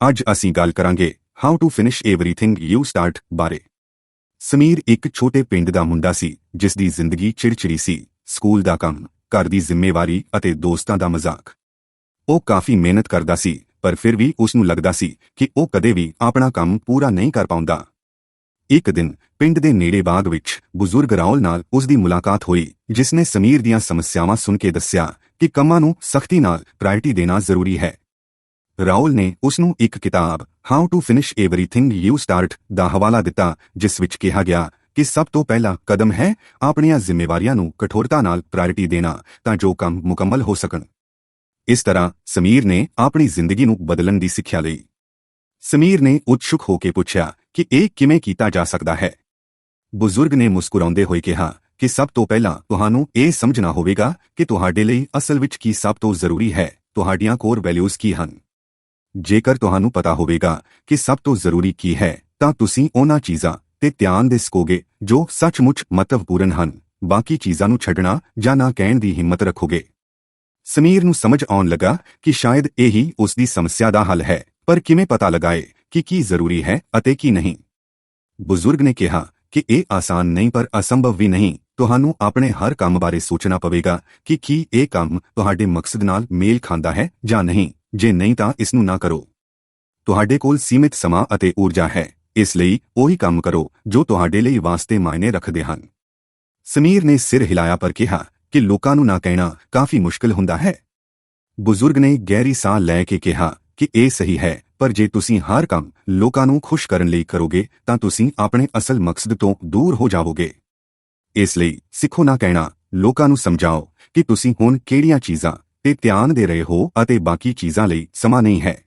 ਅੱਜ ਅਸੀਂ ਗੱਲ ਕਰਾਂਗੇ how to finish everything you start ਬਾਰੇ। ਸਮੀਰ ਇੱਕ ਛੋਟੇ ਪਿੰਡ ਦਾ ਮੁੰਡਾ ਸੀ ਜਿਸ ਦੀ ਜ਼ਿੰਦਗੀ ਚਿੜਚਿੜੀ ਸੀ, ਸਕੂਲ ਦਾ ਕੰਮ, ਘਰ ਦੀ ਜ਼ਿੰਮੇਵਾਰੀ ਅਤੇ ਦੋਸਤਾਂ ਦਾ ਮਜ਼ਾਕ। ਉਹ ਕਾਫੀ ਮਿਹਨਤ ਕਰਦਾ ਸੀ, ਪਰ ਫਿਰ ਵੀ ਉਸ ਨੂੰ ਲੱਗਦਾ ਸੀ ਕਿ ਉਹ ਕਦੇ ਵੀ ਆਪਣਾ ਕੰਮ ਪੂਰਾ ਨਹੀਂ ਕਰ ਪਾਉਂਦਾ। ਇੱਕ ਦਿਨ, ਪਿੰਡ ਦੇ ਨੇੜੇ ਬਾਗ ਵਿੱਚ ਬਜ਼ੁਰਗ ਰਾਉਲ ਨਾਲ ਉਸ ਦੀ ਮੁਲਾਕਾਤ ਹੋਈ ਜਿਸ ਨੇ ਸਮੀਰ ਦੀਆਂ ਸਮੱਸਿਆਵਾਂ ਸੁਣ ਕੇ ਦੱਸਿਆ ਕਿ ਕੰਮਾਂ ਨੂੰ ਸਖਤੀ ਨਾਲ ਪ੍ਰਾਇਰਟੀ ਦੇਣਾ ਜ਼ਰੂਰੀ ਹੈ। ਰਾਉਲ ਨੇ ਉਸ ਨੂੰ ਇੱਕ ਕਿਤਾਬ how to finish everything you start ਦਾ ਹਵਾਲਾ ਦਿੱਤਾ, ਜਿਸ ਵਿੱਚ ਕਿਹਾ ਗਿਆ ਕਿ ਸਭ ਤੋਂ ਪਹਿਲਾ ਕਦਮ ਹੈ ਆਪਣੀਆਂ ਜ਼ਿੰਮੇਵਾਰੀਆਂ ਨੂੰ ਕਠੋਰਤਾ ਨਾਲ ਪ੍ਰਾਇਰਟੀ ਦੇਣਾ, ਤਾਂ ਜੋ ਕੰਮ ਮੁਕੰਮਲ ਹੋ ਸਕਣ। ਇਸ ਤਰ੍ਹਾਂ ਸਮੀਰ ਨੇ ਆਪਣੀ ਜ਼ਿੰਦਗੀ ਨੂੰ ਬਦਲਣ ਦੀ ਸਿੱਖਿਆ ਲਈ। ਸਮੀਰ ਨੇ ਉਤਸ਼ੁਕ ਹੋ ਕੇ ਪੁੱਛਿਆ ਕਿ ਇਹ ਕਿਵੇਂ ਕੀਤਾ ਜਾ ਸਕਦਾ ਹੈ। ਬਜ਼ੁਰਗ ਨੇ ਮੁਸਕਰਾਉਂਦੇ ਹੋਏ ਕਿਹਾ ਕਿ ਸਭ ਤੋਂ ਪਹਿਲਾਂ ਤੁਹਾਨੂੰ ਇਹ ਸਮਝਣਾ ਹੋਵੇਗਾ ਕਿ ਤੁਹਾਡੇ ਲਈ ਅਸਲ ਵਿੱਚ ਕੀ ਸਭ ਤੋਂ ਜ਼ਰੂਰੀ ਹੈ, ਤੁਹਾਡੀਆਂ ਕੋਰ ਵੈਲਿਊਜ਼ ਕੀ ਹਨ। ਜੇਕਰ ਤੁਹਾਨੂੰ ਪਤਾ ਹੋਵੇਗਾ ਕਿ ਸਭ ਤੋਂ ਜ਼ਰੂਰੀ ਕੀ ਹੈ, ਤਾਂ ਤੁਸੀਂ ਉਹਨਾਂ ਚੀਜ਼ਾਂ ਤੇ ਧਿਆਨ ਦੇ ਸਕੋਗੇ ਜੋ ਸੱਚਮੁੱਚ ਮਹੱਤਵਪੂਰਨ ਹਨ। ਬਾਕੀ ਚੀਜ਼ਾਂ ਨੂੰ ਛੱਡਣਾ ਜਾਂ ਨਾ ਕਹਿਣ ਦੀ ਹਿੰਮਤ ਰੱਖੋਗੇ। ਸਮੀਰ ਨੂੰ ਸਮਝ ਆਉਣ ਲੱਗਾ ਕਿ ਸ਼ਾਇਦ ਇਹੀ ਉਸ ਦੀ ਸਮੱਸਿਆ ਦਾ ਹੱਲ ਹੈ, ਪਰ ਕਿਵੇਂ ਪਤਾ ਲਗਾਏ ਕਿ ਕੀ ਜ਼ਰੂਰੀ ਹੈ ਅਤੇ ਕੀ ਨਹੀਂ? ਬਜ਼ੁਰਗ ਨੇ ਕਿਹਾ ਕਿ ਇਹ ਆਸਾਨ ਨਹੀਂ ਪਰ ਅਸੰਭਵ ਵੀ ਨਹੀਂ। ਤੁਹਾਨੂੰ ਆਪਣੇ ਹਰ ਕੰਮ ਬਾਰੇ ਸੋਚਣਾ ਪਵੇਗਾ ਕਿ ਕੀ ਇਹ ਕੰਮ ਤੁਹਾਡੇ ਮਕਸਦ ਨਾਲ ਮੇਲ ਖਾਂਦਾ ਹੈ ਜਾਂ ਨਹੀਂ। ਜੇ ਨਹੀਂ ਤਾਂ ਇਸ ਨੂੰ ਨਾ ਕਰੋ। ਤੁਹਾਡੇ ਕੋਲ ਸੀਮਿਤ ਸਮਾਂ ਅਤੇ ਊਰਜਾ ਹੈ, ਇਸ ਲਈ ਉਹੀ ਕੰਮ ਕਰੋ ਜੋ ਤੁਹਾਡੇ ਲਈ ਵਾਸਤੇ ਮਾਇਨੇ ਰੱਖਦੇ ਹਨ। ਸਮੀਰ ਨੇ ਸਿਰ ਹਿਲਾਇਆ ਪਰ ਕਿਹਾ ਕਿ ਲੋਕਾਂ ਨੂੰ ਨਾ ਕਹਿਣਾ ਕਾਫੀ ਮੁਸ਼ਕਲ ਹੁੰਦਾ ਹੈ। ਬਜ਼ੁਰਗ ਨੇ ਗਹਿਰੀ ਸਾਹ ਲੈ ਕੇ ਕਿਹਾ ਕਿ ਇਹ ਸਹੀ ਹੈ, ਪਰ ਜੇ ਤੁਸੀਂ ਹਰ ਕੰਮ ਲੋਕਾਂ ਨੂੰ ਖੁਸ਼ ਕਰਨ ਲਈ ਕਰੋਗੇ ਤਾਂ ਤੁਸੀਂ ਆਪਣੇ ਅਸਲ ਮਕਸਦ ਤੋਂ ਦੂਰ ਹੋ ਜਾਵੋਗੇ। ਇਸ ਲਈ ਸਿੱਖੋ ਨਾ ਕਹਿਣਾ, ਲੋਕਾਂ ਨੂੰ ਸਮਝਾਓ ਕਿ ਤੁਸੀਂ ਹੁਣ ਕਿਹੜੀਆਂ ਚੀਜ਼ਾਂ ਤੇ ਧਿਆਨ ਦੇ ਰਹੇ ਹੋ ਅਤੇ ਬਾਕੀ ਚੀਜ਼ਾਂ ਲਈ ਸਮਾਂ ਨਹੀਂ ਹੈ।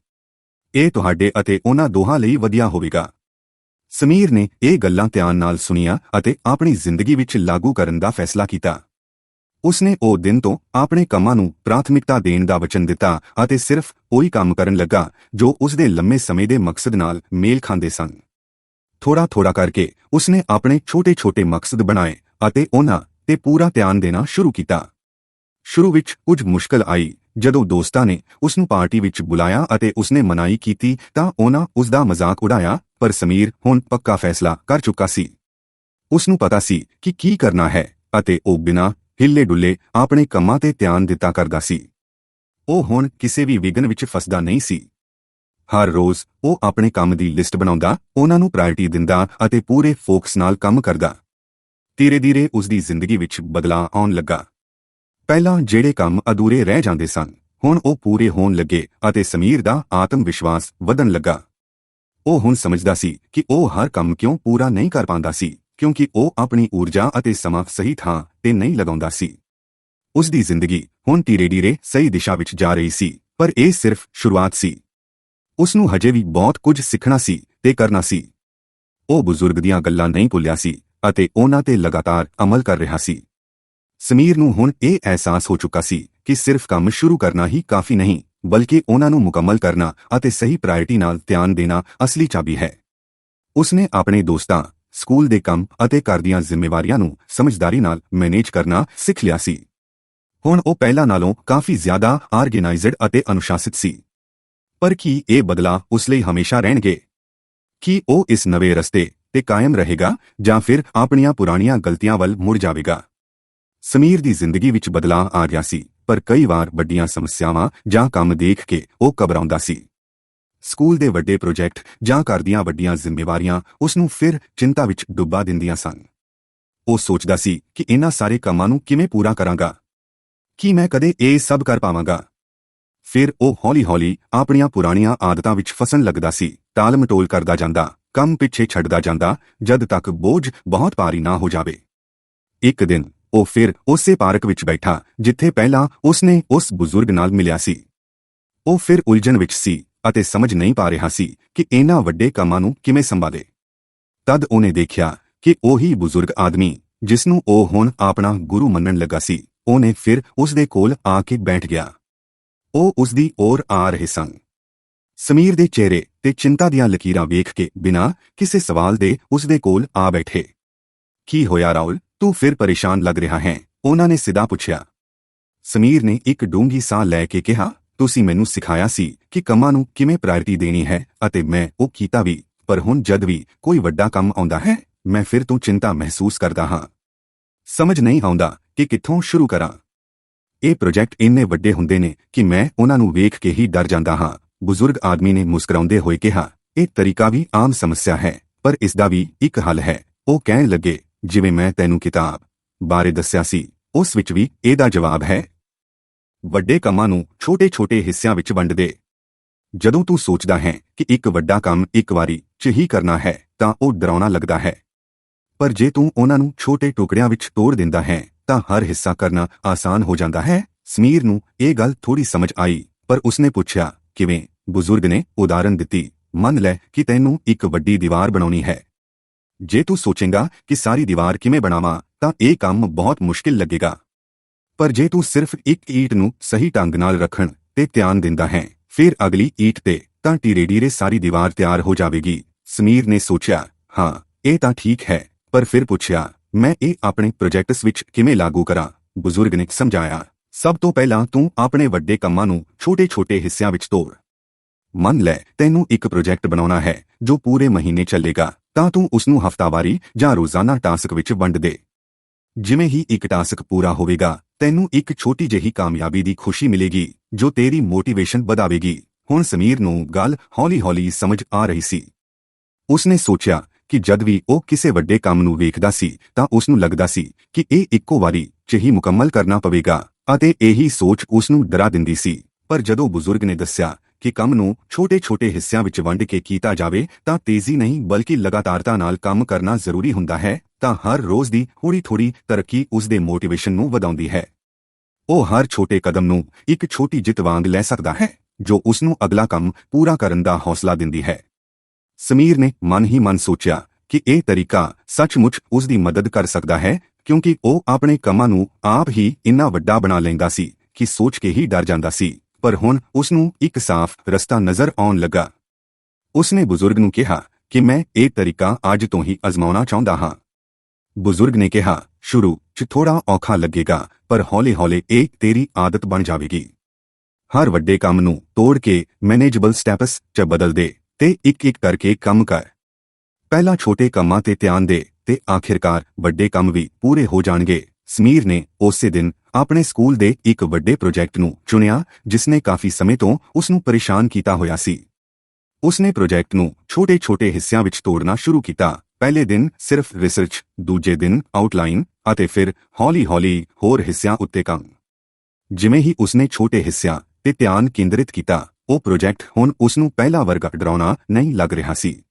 ਇਹ ਤੁਹਾਡੇ ਅਤੇ ਉਹਨਾਂ ਦੋਹਾਂ ਲਈ ਵਧੀਆ ਹੋਵੇਗਾ। ਸਮੀਰ ਨੇ ਇਹ ਗੱਲਾਂ ਧਿਆਨ ਨਾਲ ਸੁਣੀਆਂ ਅਤੇ ਆਪਣੀ ਜ਼ਿੰਦਗੀ ਵਿੱਚ ਲਾਗੂ ਕਰਨ ਦਾ ਫੈਸਲਾ ਕੀਤਾ। ਉਸਨੇ ਉਹ ਦਿਨ ਤੋਂ ਆਪਣੇ ਕੰਮਾਂ ਨੂੰ ਪ੍ਰਾਥਮਿਕਤਾ ਦੇਣ ਦਾ ਵਚਨ ਦਿੱਤਾ ਅਤੇ ਸਿਰਫ ਉਹੀ ਕੰਮ ਕਰਨ ਲੱਗਾ ਜੋ ਉਸਦੇ ਲੰਮੇ ਸਮੇਂ ਦੇ ਮਕਸਦ ਨਾਲ ਮੇਲ ਖਾਂਦੇ ਸਨ। ਥੋੜਾ ਥੋੜਾ ਕਰਕੇ ਉਸਨੇ ਆਪਣੇ ਛੋਟੇ-ਛੋਟੇ ਮਕਸਦ ਬਣਾਏ ਅਤੇ ਉਹਨਾਂ ਤੇ ਪੂਰਾ ਧਿਆਨ ਦੇਣਾ ਸ਼ੁਰੂ ਕੀਤਾ। ਸ਼ੁਰੂ ਵਿੱਚ ਕੁਝ ਮੁਸ਼ਕਲ ਆਈ। ਜਦੋਂ ਦੋਸਤਾਂ ਨੇ ਉਸ ਨੂੰ ਪਾਰਟੀ ਵਿੱਚ ਬੁਲਾਇਆ ਅਤੇ ਉਸਨੇ ਮਨਾਈ ਕੀਤੀ ਤਾਂ ਉਹਨਾਂ ਉਸ ਦਾ ਮਜ਼ਾਕ ਉਡਾਇਆ, ਪਰ ਸਮੀਰ ਹੁਣ ਪੱਕਾ ਫੈਸਲਾ ਕਰ ਚੁੱਕਾ ਸੀ। ਉਸ ਨੂੰ ਪਤਾ ਸੀ ਕਿ ਕੀ ਕਰਨਾ ਹੈ ਅਤੇ ਉਹ ਬਿਨਾਂ ਹਿੱਲੇ ਡੁੱਲੇ ਆਪਣੇ ਕੰਮਾਂ ਤੇ ਧਿਆਨ ਦਿੱਤਾ ਕਰਦਾ ਸੀ। ਉਹ ਹੁਣ ਕਿਸੇ ਵੀ ਵਿਗਨ ਵਿੱਚ ਫਸਦਾ ਨਹੀਂ ਸੀ। ਹਰ ਰੋਜ਼ ਉਹ ਆਪਣੇ ਕੰਮ ਦੀ ਲਿਸਟ ਬਣਾਉਂਦਾ, ਉਹਨਾਂ ਨੂੰ ਪ੍ਰਾਇਰਟੀ ਦਿੰਦਾ ਅਤੇ ਪੂਰੇ ਫੋਕਸ ਨਾਲ ਕੰਮ ਕਰਦਾ। ਧੀਰੇ-ਧੀਰੇ ਉਸ ਦੀ ਜ਼ਿੰਦਗੀ ਵਿੱਚ ਬਦਲਾਅ ਆਉਣ ਲੱਗਾ। ਪਹਿਲਾਂ ਜਿਹੜੇ ਕੰਮ ਅਧੂਰੇ ਰਹਿ ਜਾਂਦੇ ਸਨ, ਹੁਣ ਉਹ ਪੂਰੇ ਹੋਣ ਲੱਗੇ ਅਤੇ ਸਮੀਰ ਦਾ ਆਤਮ ਵਿਸ਼ਵਾਸ ਵਧਣ ਲੱਗਾ। ਉਹ ਹੁਣ ਸਮਝਦਾ ਸੀ ਕਿ ਉਹ ਹਰ ਕੰਮ ਕਿਉਂ ਪੂਰਾ ਨਹੀਂ ਕਰ ਪਾਉਂਦਾ ਸੀ, ਕਿਉਂਕਿ ਉਹ ਆਪਣੀ ਊਰਜਾ ਅਤੇ ਸਮਾਂ ਸਹੀ ਥਾਂ ਤੇ ਨਹੀਂ ਲਗਾਉਂਦਾ ਸੀ। ਉਸ ਦੀ ਜ਼ਿੰਦਗੀ ਹੁਣ ਧੀਰੇ-ਧੀਰੇ ਸਹੀ ਦਿਸ਼ਾ ਵਿੱਚ ਜਾ ਰਹੀ ਸੀ, ਪਰ ਇਹ ਸਿਰਫ ਸ਼ੁਰੂਆਤ ਸੀ। ਉਸ ਨੂੰ ਹਜੇ ਵੀ ਬਹੁਤ ਕੁਝ ਸਿੱਖਣਾ ਸੀ ਤੇ ਕਰਨਾ ਸੀ। ਉਹ ਬਜ਼ੁਰਗ ਦੀਆਂ ਗੱਲਾਂ ਨਹੀਂ ਭੁੱਲਿਆ ਸੀ ਅਤੇ ਉਹਨਾਂ ਤੇ ਲਗਾਤਾਰ ਅਮਲ ਕਰ ਰਿਹਾ ਸੀ। ਸਮੀਰ ਨੂੰ ਹੁਣ ਇਹ ਅਹਿਸਾਸ ਹੋ ਚੁੱਕਾ ਸੀ ਕਿ ਸਿਰਫ ਕੰਮ ਸ਼ੁਰੂ ਕਰਨਾ ਹੀ ਕਾਫੀ ਨਹੀਂ, ਬਲਕਿ ਉਹਨਾਂ ਨੂੰ ਮੁਕੰਮਲ ਕਰਨਾ ਅਤੇ ਸਹੀ ਪ੍ਰਾਇਰਟੀ ਨਾਲ ਧਿਆਨ ਦੇਣਾ ਅਸਲੀ ਚਾਬੀ ਹੈ। ਉਸਨੇ ਆਪਣੇ ਦੋਸਤਾਂ, ਸਕੂਲ ਦੇ ਕੰਮ ਅਤੇ ਘਰ ਦੀਆਂ ਜ਼ਿੰਮੇਵਾਰੀਆਂ ਨੂੰ ਸਮਝਦਾਰੀ ਨਾਲ ਮੈਨੇਜ ਕਰਨਾ ਸਿੱਖ ਲਿਆ ਸੀ। ਹੁਣ ਉਹ ਪਹਿਲਾਂ ਨਾਲੋਂ ਕਾਫੀ ਜ਼ਿਆਦਾ ਆਰਗੇਨਾਈਜ਼ਡ ਅਤੇ ਅਨੁਸ਼ਾਸਿਤ ਸੀ। ਪਰ ਕੀ ਇਹ ਬਦਲਾ ਉਸ ਲਈ ਹਮੇਸ਼ਾ ਰਹਿਣਗੇ? ਕੀ ਉਹ ਇਸ ਨਵੇਂ ਰਸਤੇ ਤੇ ਕਾਇਮ ਰਹੇਗਾ ਜਾਂ ਫਿਰ ਆਪਣੀਆਂ ਪੁਰਾਣੀਆਂ ਗਲਤੀਆਂ ਵੱਲ ਮੁੜ ਜਾਵੇਗਾ? ਸਮੀਰ ਦੀ ਜ਼ਿੰਦਗੀ ਵਿੱਚ ਬਦਲਾਅ ਆ ਗਿਆ ਸੀ, ਪਰ ਕਈ ਵਾਰ ਵੱਡੀਆਂ ਸਮੱਸਿਆਵਾਂ ਜਾਂ ਕੰਮ ਦੇਖ ਕੇ ਉਹ ਘਬਰਾਉਂਦਾ ਸੀ। ਸਕੂਲ ਦੇ ਵੱਡੇ ਪ੍ਰੋਜੈਕਟ ਜਾਂ ਘਰ ਦੀਆਂ ਵੱਡੀਆਂ ਜ਼ਿੰਮੇਵਾਰੀਆਂ ਉਸ ਨੂੰ ਫਿਰ ਚਿੰਤਾ ਵਿੱਚ ਡੁੱਬਾ ਦਿੰਦੀਆਂ ਸਨ। ਉਹ ਸੋਚਦਾ ਸੀ ਕਿ ਇਹਨਾਂ ਸਾਰੇ ਕੰਮਾਂ ਨੂੰ ਕਿਵੇਂ ਪੂਰਾ ਕਰਾਂਗਾ। ਕੀ ਮੈਂ ਕਦੇ ਇਹ ਸਭ ਕਰ ਪਾਵਾਂਗਾ? ਫਿਰ ਉਹ ਹੌਲੀ-ਹੌਲੀ ਆਪਣੀਆਂ ਪੁਰਾਣੀਆਂ ਆਦਤਾਂ ਵਿੱਚ ਫਸਣ ਲੱਗਦਾ ਸੀ ਟਾਲ-ਮਟੋਲ ਕਰਦਾ ਜਾਂਦਾ, ਕੰਮ ਪਿੱਛੇ ਛੱਡਦਾ ਜਾਂਦਾ, ਜਦ ਤੱਕ ਬੋਝ ਬਹੁਤ ਭਾਰੀ ਨਾ ਹੋ ਜਾਵੇ। ਇੱਕ ਦਿਨ ਉਹ ਫਿਰ ਉਸੇ ਪਾਰਕ ਵਿੱਚ ਬੈਠਾ, ਜਿੱਥੇ ਪਹਿਲਾਂ ਉਸਨੇ ਉਸ ਬਜ਼ੁਰਗ ਨਾਲ ਮਿਲਿਆ ਸੀ। ਉਹ ਫਿਰ ਉਲਝਣ ਵਿੱਚ ਸੀ ਅਤੇ ਸਮਝ ਨਹੀਂ ਪਾ ਰਿਹਾ ਸੀ ਕਿ ਇਹਨਾਂ ਵੱਡੇ ਕੰਮਾਂ ਨੂੰ ਕਿਵੇਂ ਸੰਭਾਲੇ। ਤਦ ਉਹਨੇ ਦੇਖਿਆ ਕਿ ਉਹੀ ਬਜ਼ੁਰਗ ਆਦਮੀ ਜਿਸ ਨੂੰ ਉਹ ਹੁਣ ਆਪਣਾ ਗੁਰੂ ਮੰਨਣ ਲੱਗਾ ਸੀ, ਉਹਨੇ ਫਿਰ ਉਸ ਦੇ ਕੋਲ ਆ ਕੇ ਬੈਠ ਗਿਆ। ਉਹ ਉਸ ਦੀ ओर ਆ ਰਹੇ ਸਨ। ਸਮੀਰ ਦੇ ਚਿਹਰੇ ਤੇ ਚਿੰਤਾ ਦੀਆਂ ਲਕੀਰਾਂ ਵੇਖ ਕੇ ਬਿਨਾਂ ਕਿਸੇ ਸਵਾਲ ਦੇ ਉਸ ਦੇ ਕੋਲ ਆ ਬੈਠੇ। ਕੀ ਹੋਇਆ ਰਾਹੁਲ? ਤੂੰ ਫਿਰ ਪਰੇਸ਼ਾਨ ਲੱਗ ਰਿਹਾ ਹੈ। ਉਹਨਾਂ ਨੇ ਸਿੱਧਾ ਪੁੱਛਿਆ। ਸਮੀਰ ਨੇ ਇੱਕ ਡੂੰਗੀ ਸਾਹ ਲੈ ਕੇ ਕਿਹਾ, ਤੁਸੀਂ ਮੈਨੂੰ ਸਿਖਾਇਆ ਸੀ ਕਿ ਕੰਮਾਂ ਨੂੰ ਕਿਵੇਂ ਪ੍ਰਾਇਰਟੀ ਦੇਣੀ ਹੈ ਅਤੇ ਮੈਂ ਉਹ ਕੀਤਾ ਵੀ, ਪਰ ਹੁਣ ਜਦ ਵੀ ਕੋਈ ਵੱਡਾ ਕੰਮ ਆਉਂਦਾ ਹੈ, ਮੈਂ ਫਿਰ ਤੋਂ ਚਿੰਤਾ ਮਹਿਸੂਸ ਕਰਦਾ ਹਾਂ। ਸਮਝ ਨਹੀਂ ਆਉਂਦਾ ਕਿ ਕਿੱਥੋਂ ਸ਼ੁਰੂ ਕਰਾਂ। ਇਹ ਪ੍ਰੋਜੈਕਟ ਇੰਨੇ ਵੱਡੇ ਹੁੰਦੇ ਨੇ ਕਿ ਮੈਂ ਉਹਨਾਂ ਨੂੰ ਵੇਖ ਕੇ ਹੀ ਡਰ ਜਾਂਦਾ ਹਾਂ। ਬਜ਼ੁਰਗ ਆਦਮੀ ਨੇ ਮੁਸਕਰਾਉਂਦੇ ਹੋਏ ਕਿਹਾ, ਇਹ ਤਰੀਕਾ ਵੀ ਆਮ ਸਮੱਸਿਆ ਹੈ, ਪਰ ਇਸ ਦਾ ਵੀ ਇੱਕ ਹੱਲ ਹੈ। ਉਹ ਕਹਿਣ ਲੱਗੇ ਜਿਵੇਂ ਮੈਂ ਤੈਨੂੰ ਕਿਤਾਬ ਬਾਰੇ ਦੱਸਿਆ ਸੀ, ਉਸ ਵਿੱਚ ਵੀ ਇਹਦਾ ਜਵਾਬ ਹੈ। ਵੱਡੇ ਕੰਮਾਂ ਨੂੰ ਛੋਟੇ-ਛੋਟੇ ਹਿੱਸਿਆਂ ਵਿੱਚ ਵੰਡ ਦੇ ਜਦੋਂ ਤੂੰ ਸੋਚਦਾ ਹੈ ਕਿ ਇੱਕ ਵੱਡਾ ਕੰਮ ਇੱਕ ਵਾਰੀ 'ਚ ਹੀ ਕਰਨਾ ਹੈ, ਤਾਂ ਉਹ ਡਰਾਉਣਾ ਲੱਗਦਾ ਹੈ। ਪਰ ਜੇ ਤੂੰ ਉਹਨਾਂ ਨੂੰ ਛੋਟੇ ਟੁਕੜਿਆਂ ਵਿੱਚ ਤੋੜ ਦਿੰਦਾ ਹੈ, ਤਾਂ ਹਰ ਹਿੱਸਾ ਕਰਨਾ ਆਸਾਨ ਹੋ ਜਾਂਦਾ ਹੈ। ਸਮੀਰ ਨੂੰ ਇਹ ਗੱਲ ਥੋੜੀ ਸਮਝ ਆਈ, ਪਰ ਉਸਨੇ ਪੁੱਛਿਆ, ਕਿਵੇਂ, ਬਜ਼ੁਰਗ ਨੇ ਉਦਾਹਰਨ ਦਿੱਤੀ? ਮੰਨ ਲੈ ਕਿ ਤੈਨੂੰ ਇੱਕ ਵੱਡੀ ਦੀਵਾਰ ਬਣਾਉਣੀ ਹੈ। ਜੇ ਤੂੰ ਸੋਚੇਗਾ ਕਿ ਸਾਰੀ ਦੀਵਾਰ ਕਿਵੇਂ ਬਣਾਵਾਂ, ਤਾਂ ਇਹ ਕੰਮ ਬਹੁਤ ਮੁਸ਼ਕਿਲ ਲੱਗੇਗਾ। ਪਰ ਜੇ ਤੂੰ ਸਿਰਫ ਇੱਕ ਈਟ ਨੂੰ ਸਹੀ ਢੰਗ ਨਾਲ ਰੱਖਣ ਤੇ ਧਿਆਨ ਦਿੰਦਾ ਹੈ, ਫਿਰ ਅਗਲੀ ਈਟ ਤੇ ਤਾਂ ਟੀਰੇਡੀਰੇ ਸਾਰੀ ਦੀਵਾਰ ਤਿਆਰ ਹੋ ਜਾਵੇਗੀ। ਸਮੀਰ ਨੇ ਸੋਚਿਆ, ਹਾਂ, ਇਹ ਤਾਂ ਠੀਕ ਹੈ। ਪਰ ਫਿਰ ਪੁੱਛਿਆ, ਮੈਂ ਇਹ ਆਪਣੇ ਪ੍ਰੋਜੈਕਟਸ ਵਿੱਚ ਕਿਵੇਂ ਲਾਗੂ ਕਰਾਂ? ਬਜ਼ੁਰਗ ਨੇ ਸਮਝਾਇਆ, ਸਭ ਤੋਂ ਪਹਿਲਾਂ ਤੂੰ ਆਪਣੇ ਵੱਡੇ ਕੰਮਾਂ ਨੂੰ ਛੋਟੇ-ਛੋਟੇ ਹਿੱਸਿਆਂ ਵਿੱਚ ਤੋੜ। ਮੰਨ ਲੈ, ਤੈਨੂੰ ਇੱਕ ਪ੍ਰੋਜੈਕਟ ਬਣਾਉਣਾ ਹੈ ਜੋ ਪੂਰੇ ਮਹੀਨੇ ਚੱਲੇਗਾ। ਤਾਂ ਤੂੰ ਉਸ ਨੂੰ ਹਫ਼ਤਾਵਾਰੀ ਜਾਂ ਰੋਜ਼ਾਨਾ ਟਾਸਕ ਵਿੱਚ ਵੰਡ ਦੇ। ਜਿਵੇਂ ਹੀ ਇੱਕ ਟਾਸਕ ਪੂਰਾ ਹੋਵੇਗਾ, ਤੈਨੂੰ ਇੱਕ ਛੋਟੀ ਜਿਹੀ ਕਾਮਯਾਬੀ ਦੀ ਖੁਸ਼ੀ ਮਿਲੇਗੀ, ਜੋ ਤੇਰੀ ਮੋਟੀਵੇਸ਼ਨ ਵਧਾਵੇਗੀ। ਹੁਣ ਸਮੀਰ ਨੂੰ ਗੱਲ ਹੌਲੀ-ਹੌਲੀ ਸਮਝ ਆ ਰਹੀ ਸੀ। ਉਸਨੇ ਸੋਚਿਆ ਕਿ ਜਦ ਵੀ ਉਹ ਕਿਸੇ ਵੱਡੇ ਕੰਮ ਨੂੰ ਵੇਖਦਾ ਸੀ, ਤਾਂ ਉਸ ਨੂੰ ਲੱਗਦਾ ਸੀ ਕਿ ਇਹ ਇੱਕੋ ਵਾਰੀ 'ਚ ਹੀ ਮੁਕੰਮਲ ਕਰਨਾ ਪਵੇਗਾ, ਅਤੇ ਇਹੀ ਸੋਚ ਉਸ ਨੂੰ ਡਰਾ ਦਿੰਦੀ ਸੀ। ਪਰ ਜਦੋਂ ਬਜ਼ੁਰਗ ਨੇ ਦੱਸਿਆ ਕਿ ਕੰਮ ਨੂੰ ਛੋਟੇ-ਛੋਟੇ ਹਿੱਸਿਆਂ ਵਿੱਚ ਵੰਡ ਕੇ ਕੀਤਾ ਜਾਵੇ, ਤਾਂ ਤੇਜ਼ੀ ਨਹੀਂ, ਬਲਕਿ ਲਗਾਤਾਰਤਾ ਨਾਲ ਕੰਮ ਕਰਨਾ ਜ਼ਰੂਰੀ ਹੁੰਦਾ ਹੈ, ਤਾਂ ਹਰ ਰੋਜ਼ ਦੀ ਥੋੜੀ-ਥੋੜੀ ਤਰੱਕੀ ਉਸ ਦੇ ਮੋਟੀਵੇਸ਼ਨ ਨੂੰ ਵਧਾਉਂਦੀ ਹੈ। ਉਹ ਹਰ ਛੋਟੇ ਕਦਮ ਨੂੰ ਇੱਕ ਛੋਟੀ ਜਿੱਤ ਵਾਂਗ ਲੈ ਸਕਦਾ ਹੈ, ਜੋ ਉਸ ਨੂੰ ਅਗਲਾ ਕੰਮ ਪੂਰਾ ਕਰਨ ਦਾ ਹੌਸਲਾ ਦਿੰਦੀ ਹੈ। ਸਮੀਰ ਨੇ ਮਨ ਹੀ ਮਨ ਸੋਚਿਆ ਕਿ ਇਹ ਤਰੀਕਾ ਸੱਚਮੁੱਚ ਉਸ ਦੀ ਮਦਦ ਕਰ ਸਕਦਾ ਹੈ, ਕਿਉਂਕਿ ਉਹ ਆਪਣੇ ਕੰਮਾਂ ਨੂੰ ਆਪ ਹੀ ਇੰਨਾ ਵੱਡਾ ਬਣਾ ਲੈਂਦਾ ਸੀ ਕਿ ਸੋਚ ਕੇ ਹੀ ਡਰ ਜਾਂਦਾ ਸੀ। ਪਰ ਹੁਣ ਉਸ ਨੂੰ ਇੱਕ ਸਾਫ਼ ਰਸਤਾ ਨਜ਼ਰ ਆਉਣ ਲੱਗਾ। ਉਸਨੇ ਬਜ਼ੁਰਗ ਨੂੰ ਕਿਹਾ ਕਿ ਮੈਂ ਇਹ ਤਰੀਕਾ ਅੱਜ ਤੋਂ ਹੀ ਅਜ਼ਮਾਉਣਾ ਚਾਹੁੰਦਾ ਹਾਂ। ਬਜ਼ੁਰਗ ਨੇ ਕਿਹਾ, ਸ਼ੁਰੂ 'ਚ ਥੋੜਾ ਔਖਾ ਲੱਗੇਗਾ, ਪਰ ਹੌਲੀ-ਹੌਲੀ ਇਹ ਤੇਰੀ ਆਦਤ ਬਣ ਜਾਵੇਗੀ। ਹਰ ਵੱਡੇ ਕੰਮ ਨੂੰ ਤੋੜ ਕੇ ਮੈਨੇਜੇਬਲ ਸਟੈਪਸ 'ਚ ਬਦਲ ਦੇ ਤੇ ਇੱਕ-ਇੱਕ ਕਰਕੇ ਕੰਮ ਕਰ। ਪਹਿਲਾਂ ਛੋਟੇ ਕੰਮਾਂ ਤੇ ਧਿਆਨ ਦੇ ਤੇ ਆਖਿਰਕਾਰ ਵੱਡੇ ਕੰਮ ਵੀ ਪੂਰੇ ਹੋ ਜਾਣਗੇ। ਸਮੀਰ ਨੇ ਉਸੇ ਦਿਨ ਆਪਣੇ ਸਕੂਲ ਦੇ ਇੱਕ ਵੱਡੇ ਪ੍ਰੋਜੈਕਟ ਨੂੰ ਚੁਣਿਆ ਜਿਸ ਨੇ ਕਾਫੀ ਸਮੇਂ ਤੋਂ ਉਸ ਨੂੰ ਪਰੇਸ਼ਾਨ ਕੀਤਾ ਹੋਇਆ ਸੀ। ਉਸਨੇ ਪ੍ਰੋਜੈਕਟ ਨੂੰ ਛੋਟੇ-ਛੋਟੇ ਹਿੱਸਿਆਂ ਵਿੱਚ ਤੋੜਨਾ ਸ਼ੁਰੂ ਕੀਤਾ। ਪਹਿਲੇ ਦਿਨ ਸਿਰਫ ਰਿਸਰਚ, ਦੂਜੇ ਦਿਨ ਆਊਟਲਾਈਨ ਅਤੇ ਫਿਰ ਹੌਲੀ-ਹੌਲੀ ਹੋਰ ਹਿੱਸਿਆਂ ਉੱਤੇ ਕੰਮ। ਜਿਵੇਂ ਹੀ ਉਸਨੇ ਛੋਟੇ ਹਿੱਸਿਆਂ ਤੇ ਧਿਆਨ ਕੇਂਦਰਿਤ ਕੀਤਾ, ਉਹ ਪ੍ਰੋਜੈਕਟ ਹੁਣ ਉਸ ਨੂੰ ਪਹਿਲਾ ਵਰਗਾ ਡਰਾਉਣਾ ਨਹੀਂ ਲੱਗ ਰਿਹਾ ਸੀ।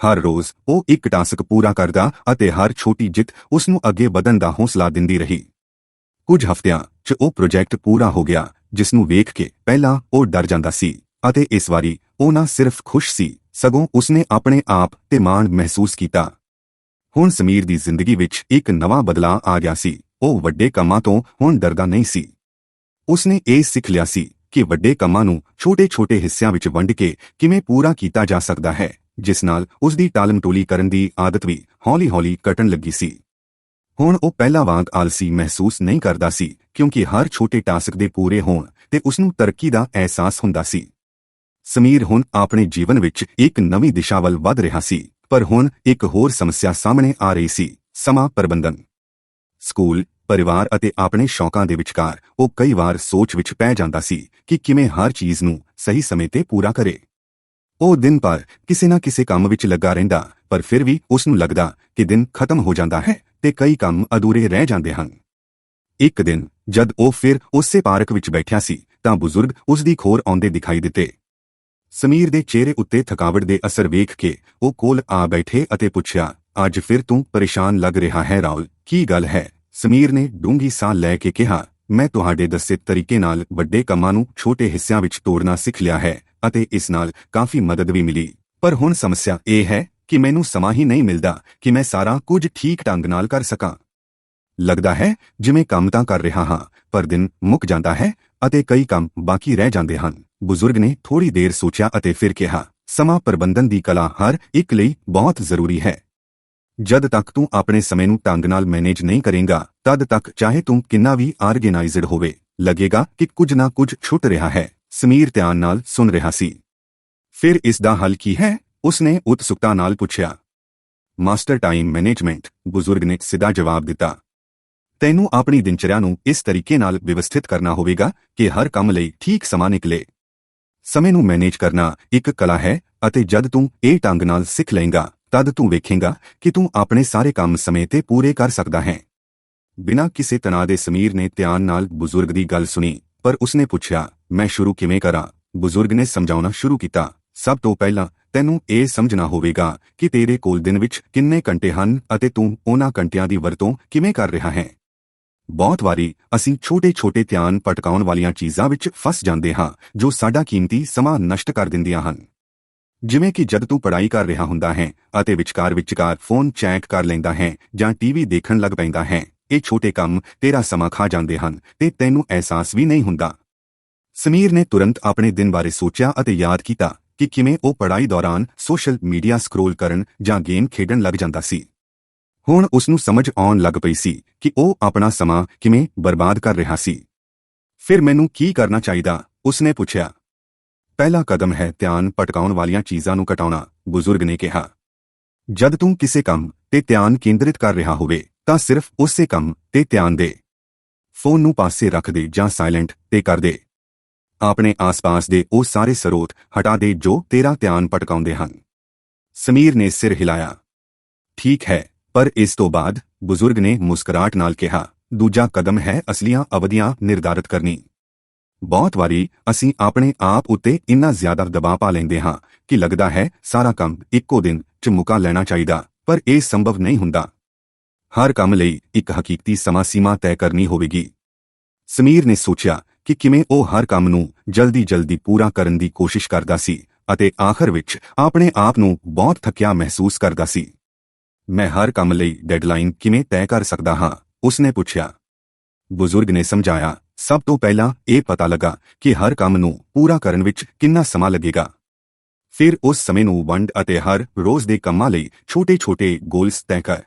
ਹਰ ਰੋਜ਼ ਉਹ ਇੱਕ ਟਾਸਕ ਪੂਰਾ ਕਰਦਾ ਅਤੇ ਹਰ ਛੋਟੀ ਜਿੱਤ ਉਸ ਨੂੰ ਅੱਗੇ ਵਧਣ ਦਾ ਹੌਸਲਾ ਦਿੰਦੀ ਰਹੀ। ਕੁਝ ਹਫ਼ਤਿਆਂ 'ਚ ਉਹ ਪ੍ਰੋਜੈਕਟ ਪੂਰਾ ਹੋ ਗਿਆ ਜਿਸ ਨੂੰ ਵੇਖ ਕੇ ਪਹਿਲਾਂ ਉਹ ਡਰ ਜਾਂਦਾ ਸੀ ਅਤੇ ਇਸ ਵਾਰੀ ਉਹ ਨਾ ਸਿਰਫ ਖੁਸ਼ ਸੀ, ਸਗੋਂ ਉਸਨੇ ਆਪਣੇ ਆਪ ਤੇ ਮਾਣ ਮਹਿਸੂਸ ਕੀਤਾ। ਹੁਣ ਸਮੀਰ ਦੀ ਜ਼ਿੰਦਗੀ ਵਿੱਚ ਇੱਕ ਨਵਾਂ ਬਦਲਾਅ ਆ ਗਿਆ ਸੀ, ਉਹ ਵੱਡੇ ਕੰਮਾਂ ਤੋਂ ਹੁਣ ਡਰਦਾ ਨਹੀਂ ਸੀ। ਉਸਨੇ ਇਹ ਸਿੱਖ ਲਿਆ ਸੀ ਕਿ ਵੱਡੇ ਕੰਮਾਂ ਨੂੰ ਛੋਟੇ-ਛੋਟੇ ਹਿੱਸਿਆਂ ਵਿੱਚ ਵੰਡ ਕੇ ਕਿਵੇਂ ਪੂਰਾ ਕੀਤਾ ਜਾ ਸਕਦਾ ਹੈ, ਜਿਸ ਨਾਲ ਉਸ ਦੀ ਟਾਲਮਟੋਲੀ ਕਰਨ ਦੀ ਆਦਤ ਵੀ ਹੌਲੀ-ਹੌਲੀ ਘਟਣ ਲੱਗੀ ਸੀ। ਹੁਣ ਉਹ ਪਹਿਲਾਂ ਵਾਂਗ ਆਲਸੀ ਮਹਿਸੂਸ ਨਹੀਂ ਕਰਦਾ ਸੀ, ਕਿਉਂਕਿ ਹਰ ਛੋਟੇ ਟਾਸਕ ਦੇ ਪੂਰੇ ਹੋਣ ਤੇ ਉਸ ਨੂੰ ਤਰੱਕੀ ਦਾ ਅਹਿਸਾਸ ਹੁੰਦਾ ਸੀ। ਸਮੀਰ ਹੁਣ ਆਪਣੇ ਜੀਵਨ ਵਿੱਚ ਇੱਕ ਨਵੀਂ ਦਿਸ਼ਾ ਵੱਲ ਵਧ ਰਿਹਾ ਸੀ, ਪਰ ਹੁਣ ਇੱਕ ਹੋਰ ਸਮੱਸਿਆ ਸਾਹਮਣੇ ਆ ਰਹੀ ਸੀ, ਸਮਾਂ ਪ੍ਰਬੰਧਨ। ਸਕੂਲ, ਪਰਿਵਾਰ ਅਤੇ ਆਪਣੇ ਸ਼ੌਕਾਂ ਦੇ ਵਿਚਕਾਰ ਉਹ ਕਈ ਵਾਰ ਸੋਚ ਵਿੱਚ ਪੈ ਜਾਂਦਾ ਸੀ ਕਿ ਕਿਵੇਂ ਹਰ ਚੀਜ਼ ਨੂੰ ਸਹੀ ਸਮੇਂ ਤੇ ਪੂਰਾ ਕਰੇ। ਉਹ ਦਿਨ ਪਰ ਕਿਸੇ ਨਾ ਕਿਸੇ ਕੰਮ ਵਿੱਚ ਲੱਗਾ ਰਹਿੰਦਾ, ਪਰ ਫਿਰ ਵੀ ਉਸ ਨੂੰ ਲੱਗਦਾ ਕਿ ਦਿਨ ਖਤਮ ਹੋ ਜਾਂਦਾ ਹੈ। ਤੇ ਕਈ ਕੰਮ ਅਧੂਰੇ ਰਹਿ ਜਾਂਦੇ ਹਨ। ਇੱਕ ਦਿਨ ਜਦ ਉਹ ਫਿਰ ਉਸੇ ਪਾਰਕ ਵਿੱਚ ਬੈਠਿਆ ਸੀ, ਤਾਂ ਬਜ਼ੁਰਗ ਉਸ ਦੀ ਖੋਰ ਆਉਂਦੇ ਦਿਖਾਈ ਦਿੱਤੇ। ਸਮੀਰ ਦੇ ਚਿਹਰੇ ਉੱਤੇ ਥਕਾਵਟ ਦੇ ਅਸਰ ਵੇਖ ਕੇ ਉਹ ਕੋਲ ਆ ਬੈਠੇ ਅਤੇ ਪੁੱਛਿਆ, ਅੱਜ ਫਿਰ ਤੂੰ ਪਰੇਸ਼ਾਨ ਲੱਗ ਰਿਹਾ ਹੈ ਰਾਹੁਲ? ਕੀ ਗੱਲ ਹੈ? ਸਮੀਰ ਨੇ ਡੂੰਗੀ ਸਾਹ ਲੈ ਕੇ ਕਿਹਾ, ਮੈਂ ਤੁਹਾਡੇ ਦੱਸੇ ਤਰੀਕੇ ਨਾਲ ਵੱਡੇ ਕੰਮਾਂ ਨੂੰ ਛੋਟੇ ਹਿੱਸਿਆਂ ਵਿੱਚ ਤੋੜਨਾ ਸਿੱਖ ਲਿਆ ਹੈ ਅਤੇ ਇਸ ਨਾਲ ਕਾਫੀ ਮਦਦ ਵੀ ਮਿਲੀ। ਪਰ ਹੁਣ ਸਮੱਸਿਆ ਇਹ ਹੈ ਕਿ ਮੈਨੂੰ ਸਮਾਂ ਹੀ ਨਹੀਂ ਮਿਲਦਾ ਕਿ ਮੈਂ ਸਾਰਾ ਕੁਝ ਠੀਕ ਢੰਗ ਨਾਲ ਕਰ ਸਕਾਂ। ਲੱਗਦਾ ਹੈ ਜਿਵੇਂ ਕੰਮ ਤਾਂ ਕਰ ਰਿਹਾ ਹਾਂ, ਪਰ ਦਿਨ ਮੁੱਕ ਜਾਂਦਾ ਹੈ ਅਤੇ ਕਈ ਕੰਮ ਬਾਕੀ ਰਹਿ ਜਾਂਦੇ ਹਨ। ਬਜ਼ੁਰਗ ਨੇ ਥੋੜੀ ਦੇਰ ਸੋਚਿਆ ਅਤੇ ਫਿਰ ਕਿਹਾ, ਸਮਾਂ ਪ੍ਰਬੰਧਨ ਦੀ ਕਲਾ ਹਰ ਇੱਕ ਲਈ ਬਹੁਤ ਜ਼ਰੂਰੀ ਹੈ। ਜਦ ਤੱਕ ਤੂੰ ਆਪਣੇ ਸਮੇਂ ਨੂੰ ਢੰਗ ਨਾਲ ਮੈਨੇਜ ਨਹੀਂ ਕਰੇਂਗਾ, ਤਦ ਤੱਕ ਚਾਹੇ ਤੂੰ ਕਿੰਨਾ ਵੀ ਆਰਗੇਨਾਈਜ਼ਡ ਹੋਵੇ, ਲੱਗੇਗਾ ਕਿ ਕੁਝ ਨਾ ਕੁਝ ਛੁੱਟ ਰਿਹਾ ਹੈ। ਸਮੀਰ ਧਿਆਨ ਨਾਲ ਸੁਣ ਰਿਹਾ ਸੀ। ਫਿਰ ਇਸ ਦਾ ਹੱਲ ਕੀ ਹੈ? ਉਸਨੇ ਉਤਸੁਕਤਾ ਨਾਲ ਪੁੱਛਿਆ, ਮਾਸਟਰ ਟਾਈਮ ਮੈਨੇਜਮੈਂਟ, ਬਜ਼ੁਰਗ ਨੇ ਸਿੱਧਾ ਜਵਾਬ ਦਿੱਤਾ, ਤੈਨੂੰ ਆਪਣੀ ਦਿਨਚਰਿਆ ਨੂੰ ਇਸ ਤਰੀਕੇ ਨਾਲ ਵਿਵਸਥਿਤ ਕਰਨਾ ਹੋਵੇਗਾ ਕਿ ਹਰ ਕੰਮ ਲਈ ਠੀਕ ਸਮਾਂ ਨਿਕਲੇ। ਸਮੇਂ ਨੂੰ ਮੈਨੇਜ ਕਰਨਾ ਇੱਕ ਕਲਾ ਹੈ ਅਤੇ ਜਦ ਤੂੰ ਇਹ ਢੰਗ ਨਾਲ ਸਿੱਖ ਲਏਂਗਾ, ਤਦ ਤੂੰ ਵੇਖੇਂਗਾ ਕਿ ਤੂੰ ਆਪਣੇ ਸਾਰੇ ਕੰਮ ਸਮੇਂ ਤੇ ਪੂਰੇ ਕਰ ਸਕਦਾ ਹੈ। ਬਿਨਾਂ ਕਿਸੇ ਤਣਾਅ ਦੇ ਸਮੀਰ ਨੇ ਧਿਆਨ ਨਾਲ ਬਜ਼ੁਰਗ ਦੀ ਗੱਲ ਸੁਣੀ, ਪਰ ਉਸਨੇ ਪੁੱਛਿਆ, ਮੈਂ ਸ਼ੁਰੂ ਕਿਵੇਂ ਕਰਾਂ? ਬਜ਼ੁਰਗ ਨੇ ਸਮਝਾਉਣਾ ਸ਼ੁਰੂ ਕੀਤਾ, ਸਭ ਤੋਂ ਪਹਿਲਾਂ ਤੈਨੂੰ ਇਹ ਸਮਝਣਾ ਹੋਵੇਗਾ ਕਿ ਤੇਰੇ ਕੋਲ ਦਿਨ ਵਿੱਚ ਕਿੰਨੇ ਘੰਟੇ ਹਨ ਅਤੇ ਤੂੰ ਉਹਨਾਂ ਘੰਟਿਆਂ ਦੀ ਵਰਤੋਂ ਕਿਵੇਂ ਕਰ ਰਿਹਾ ਹੈ। ਬਹੁਤ ਵਾਰੀ ਅਸੀਂ ਛੋਟੇ-ਛੋਟੇ ਧਿਆਨ ਭਟਕਾਉਣ ਵਾਲੀਆਂ ਚੀਜ਼ਾਂ ਵਿੱਚ ਫਸ ਜਾਂਦੇ ਹਾਂ, ਜੋ ਸਾਡਾ ਕੀਮਤੀ ਸਮਾਂ ਨਸ਼ਟ ਕਰ ਦਿੰਦੀਆਂ ਹਨ। ਜਿਵੇਂ ਕਿ ਜਦ ਤੂੰ ਪੜ੍ਹਾਈ ਕਰ ਰਿਹਾ ਹੁੰਦਾ ਹੈ ਅਤੇ ਵਿਚਕਾਰ ਵਿਚਕਾਰ ਫੋਨ ਚੈੱਕ ਕਰ ਲੈਂਦਾ ਹੈ ਜਾਂ ਟੀਵੀ ਦੇਖਣ ਲੱਗ ਪੈਂਦਾ ਹੈ, ਇਹ ਛੋਟੇ ਕੰਮ ਤੇਰਾ ਸਮਾਂ ਖਾ ਜਾਂਦੇ ਹਨ ਤੇ ਤੈਨੂੰ ਅਹਿਸਾਸ ਵੀ ਨਹੀਂ ਹੁੰਦਾ। ਸਮੀਰ ਨੇ ਤੁਰੰਤ ਆਪਣੇ ਦਿਨ ਬਾਰੇ ਸੋਚਿਆ ਅਤੇ ਯਾਦ ਕੀਤਾ। ਕਿ ਕਿਵੇਂ ਉਹ ਪੜ੍ਹਾਈ ਦੌਰਾਨ ਸੋਸ਼ਲ ਮੀਡੀਆ ਸਕਰੋਲ ਕਰਨ ਜਾਂ ਗੇਮ ਖੇਡਣ ਲੱਗ ਜਾਂਦਾ ਸੀ। ਹੁਣ ਉਸ ਨੂੰ ਸਮਝ ਆਉਣ ਲੱਗ ਪਈ ਸੀ ਕਿ ਉਹ ਆਪਣਾ ਸਮਾਂ ਕਿਵੇਂ ਬਰਬਾਦ ਕਰ ਰਿਹਾ ਸੀ। ਫਿਰ ਮੈਨੂੰ ਕੀ ਕਰਨਾ ਚਾਹੀਦਾ? ਉਸਨੇ ਪੁੱਛਿਆ। ਪਹਿਲਾ ਕਦਮ ਹੈ ਧਿਆਨ ਭਟਕਾਉਣ ਵਾਲੀਆਂ ਚੀਜ਼ਾਂ ਨੂੰ ਘਟਾਉਣਾ, ਬਜ਼ੁਰਗ ਨੇ ਕਿਹਾ। ਜਦ ਤੂੰ ਕਿਸੇ ਕੰਮ ਤੇ ਧਿਆਨ ਕੇਂਦਰਿਤ ਕਰ ਰਿਹਾ ਹੋਵੇ, ਤਾਂ ਸਿਰਫ ਉਸੇ ਕੰਮ ਤੇ ਧਿਆਨ ਦੇ। ਫੋਨ ਨੂੰ ਪਾਸੇ ਰੱਖ ਦੇ ਜਾਂ ਸਾਇਲੈਂਟ ਤੇ ਕਰ ਦੇ। ਆਪਣੇ ਆਸ-ਪਾਸ ਦੇ ਉਹ ਸਾਰੇ ਸਰੋਤ ਹਟਾ ਦੇ ਜੋ ਤੇਰਾ ਧਿਆਨ ਭਟਕਾਉਂਦੇ ਹਨ। ਸਮੀਰ ਨੇ ਸਿਰ ਹਿਲਾਇਆ। ਠੀਕ ਹੈ, ਪਰ ਇਸ ਤੋਂ ਬਾਅਦ, ਬਜ਼ੁਰਗ ਨੇ ਮੁਸਕਰਾਟ ਨਾਲ ਕਿਹਾ, ਦੂਜਾ ਕਦਮ ਹੈ ਅਸਲੀਆਂ ਅਵਧੀਆਂ ਨਿਰਧਾਰਤ ਕਰਨੀ। ਬਹੁਤ ਵਾਰੀ ਅਸੀਂ ਆਪਣੇ ਆਪ ਉੱਤੇ ਇੰਨਾ ਜ਼ਿਆਦਾ ਦਬਾਅ ਪਾ ਲੈਂਦੇ ਹਾਂ ਕਿ ਲੱਗਦਾ ਹੈ ਸਾਰਾ ਕੰਮ ਇੱਕੋ ਦਿਨ 'ਚ ਮੁਕਾ ਲੈਣਾ ਚਾਹੀਦਾ, ਪਰ ਇਹ ਸੰਭਵ ਨਹੀਂ ਹੁੰਦਾ। ਹਰ ਕੰਮ ਲਈ ਇੱਕ ਹਕੀਕਤੀ ਸਮਾਂ ਸੀਮਾ ਤੈਅ ਕਰਨੀ ਹੋਵੇਗੀ। ਸਮੀਰ ਨੇ ਸੋਚਿਆ ਕਿ ਕਿਵੇਂ ਉਹ ਹਰ ਕੰਮ ਨੂੰ ਜਲਦੀ-ਜਲਦੀ ਪੂਰਾ ਕਰਨ ਦੀ ਕੋਸ਼ਿਸ਼ ਕਰਦਾ ਸੀ ਅਤੇ ਆਖਰ ਵਿੱਚ ਆਪਣੇ ਆਪ ਨੂੰ ਬਹੁਤ ਥੱਕਿਆ ਮਹਿਸੂਸ ਕਰਦਾ ਸੀ। ਮੈਂ ਹਰ ਕੰਮ ਲਈ ਡੈਡਲਾਈਨ ਕਿਵੇਂ ਤੈਅ ਕਰ ਸਕਦਾ ਹਾਂ? ਉਸਨੇ ਪੁੱਛਿਆ। ਬਜ਼ੁਰਗ ਨੇ ਸਮਝਾਇਆ, ਸਭ ਤੋਂ ਪਹਿਲਾਂ ਇਹ ਪਤਾ ਲੱਗਾ ਕਿ ਹਰ ਕੰਮ ਨੂੰ ਪੂਰਾ ਕਰਨ ਵਿੱਚ ਕਿੰਨਾ ਸਮਾਂ ਲੱਗੇਗਾ। ਫਿਰ ਉਸ ਸਮੇਂ ਨੂੰ ਵੰਡ ਅਤੇ ਹਰ ਰੋਜ਼ ਦੇ ਕੰਮਾਂ ਲਈ ਛੋਟੇ-ਛੋਟੇ ਗੋਲਸ ਤੈਅ ਕਰ।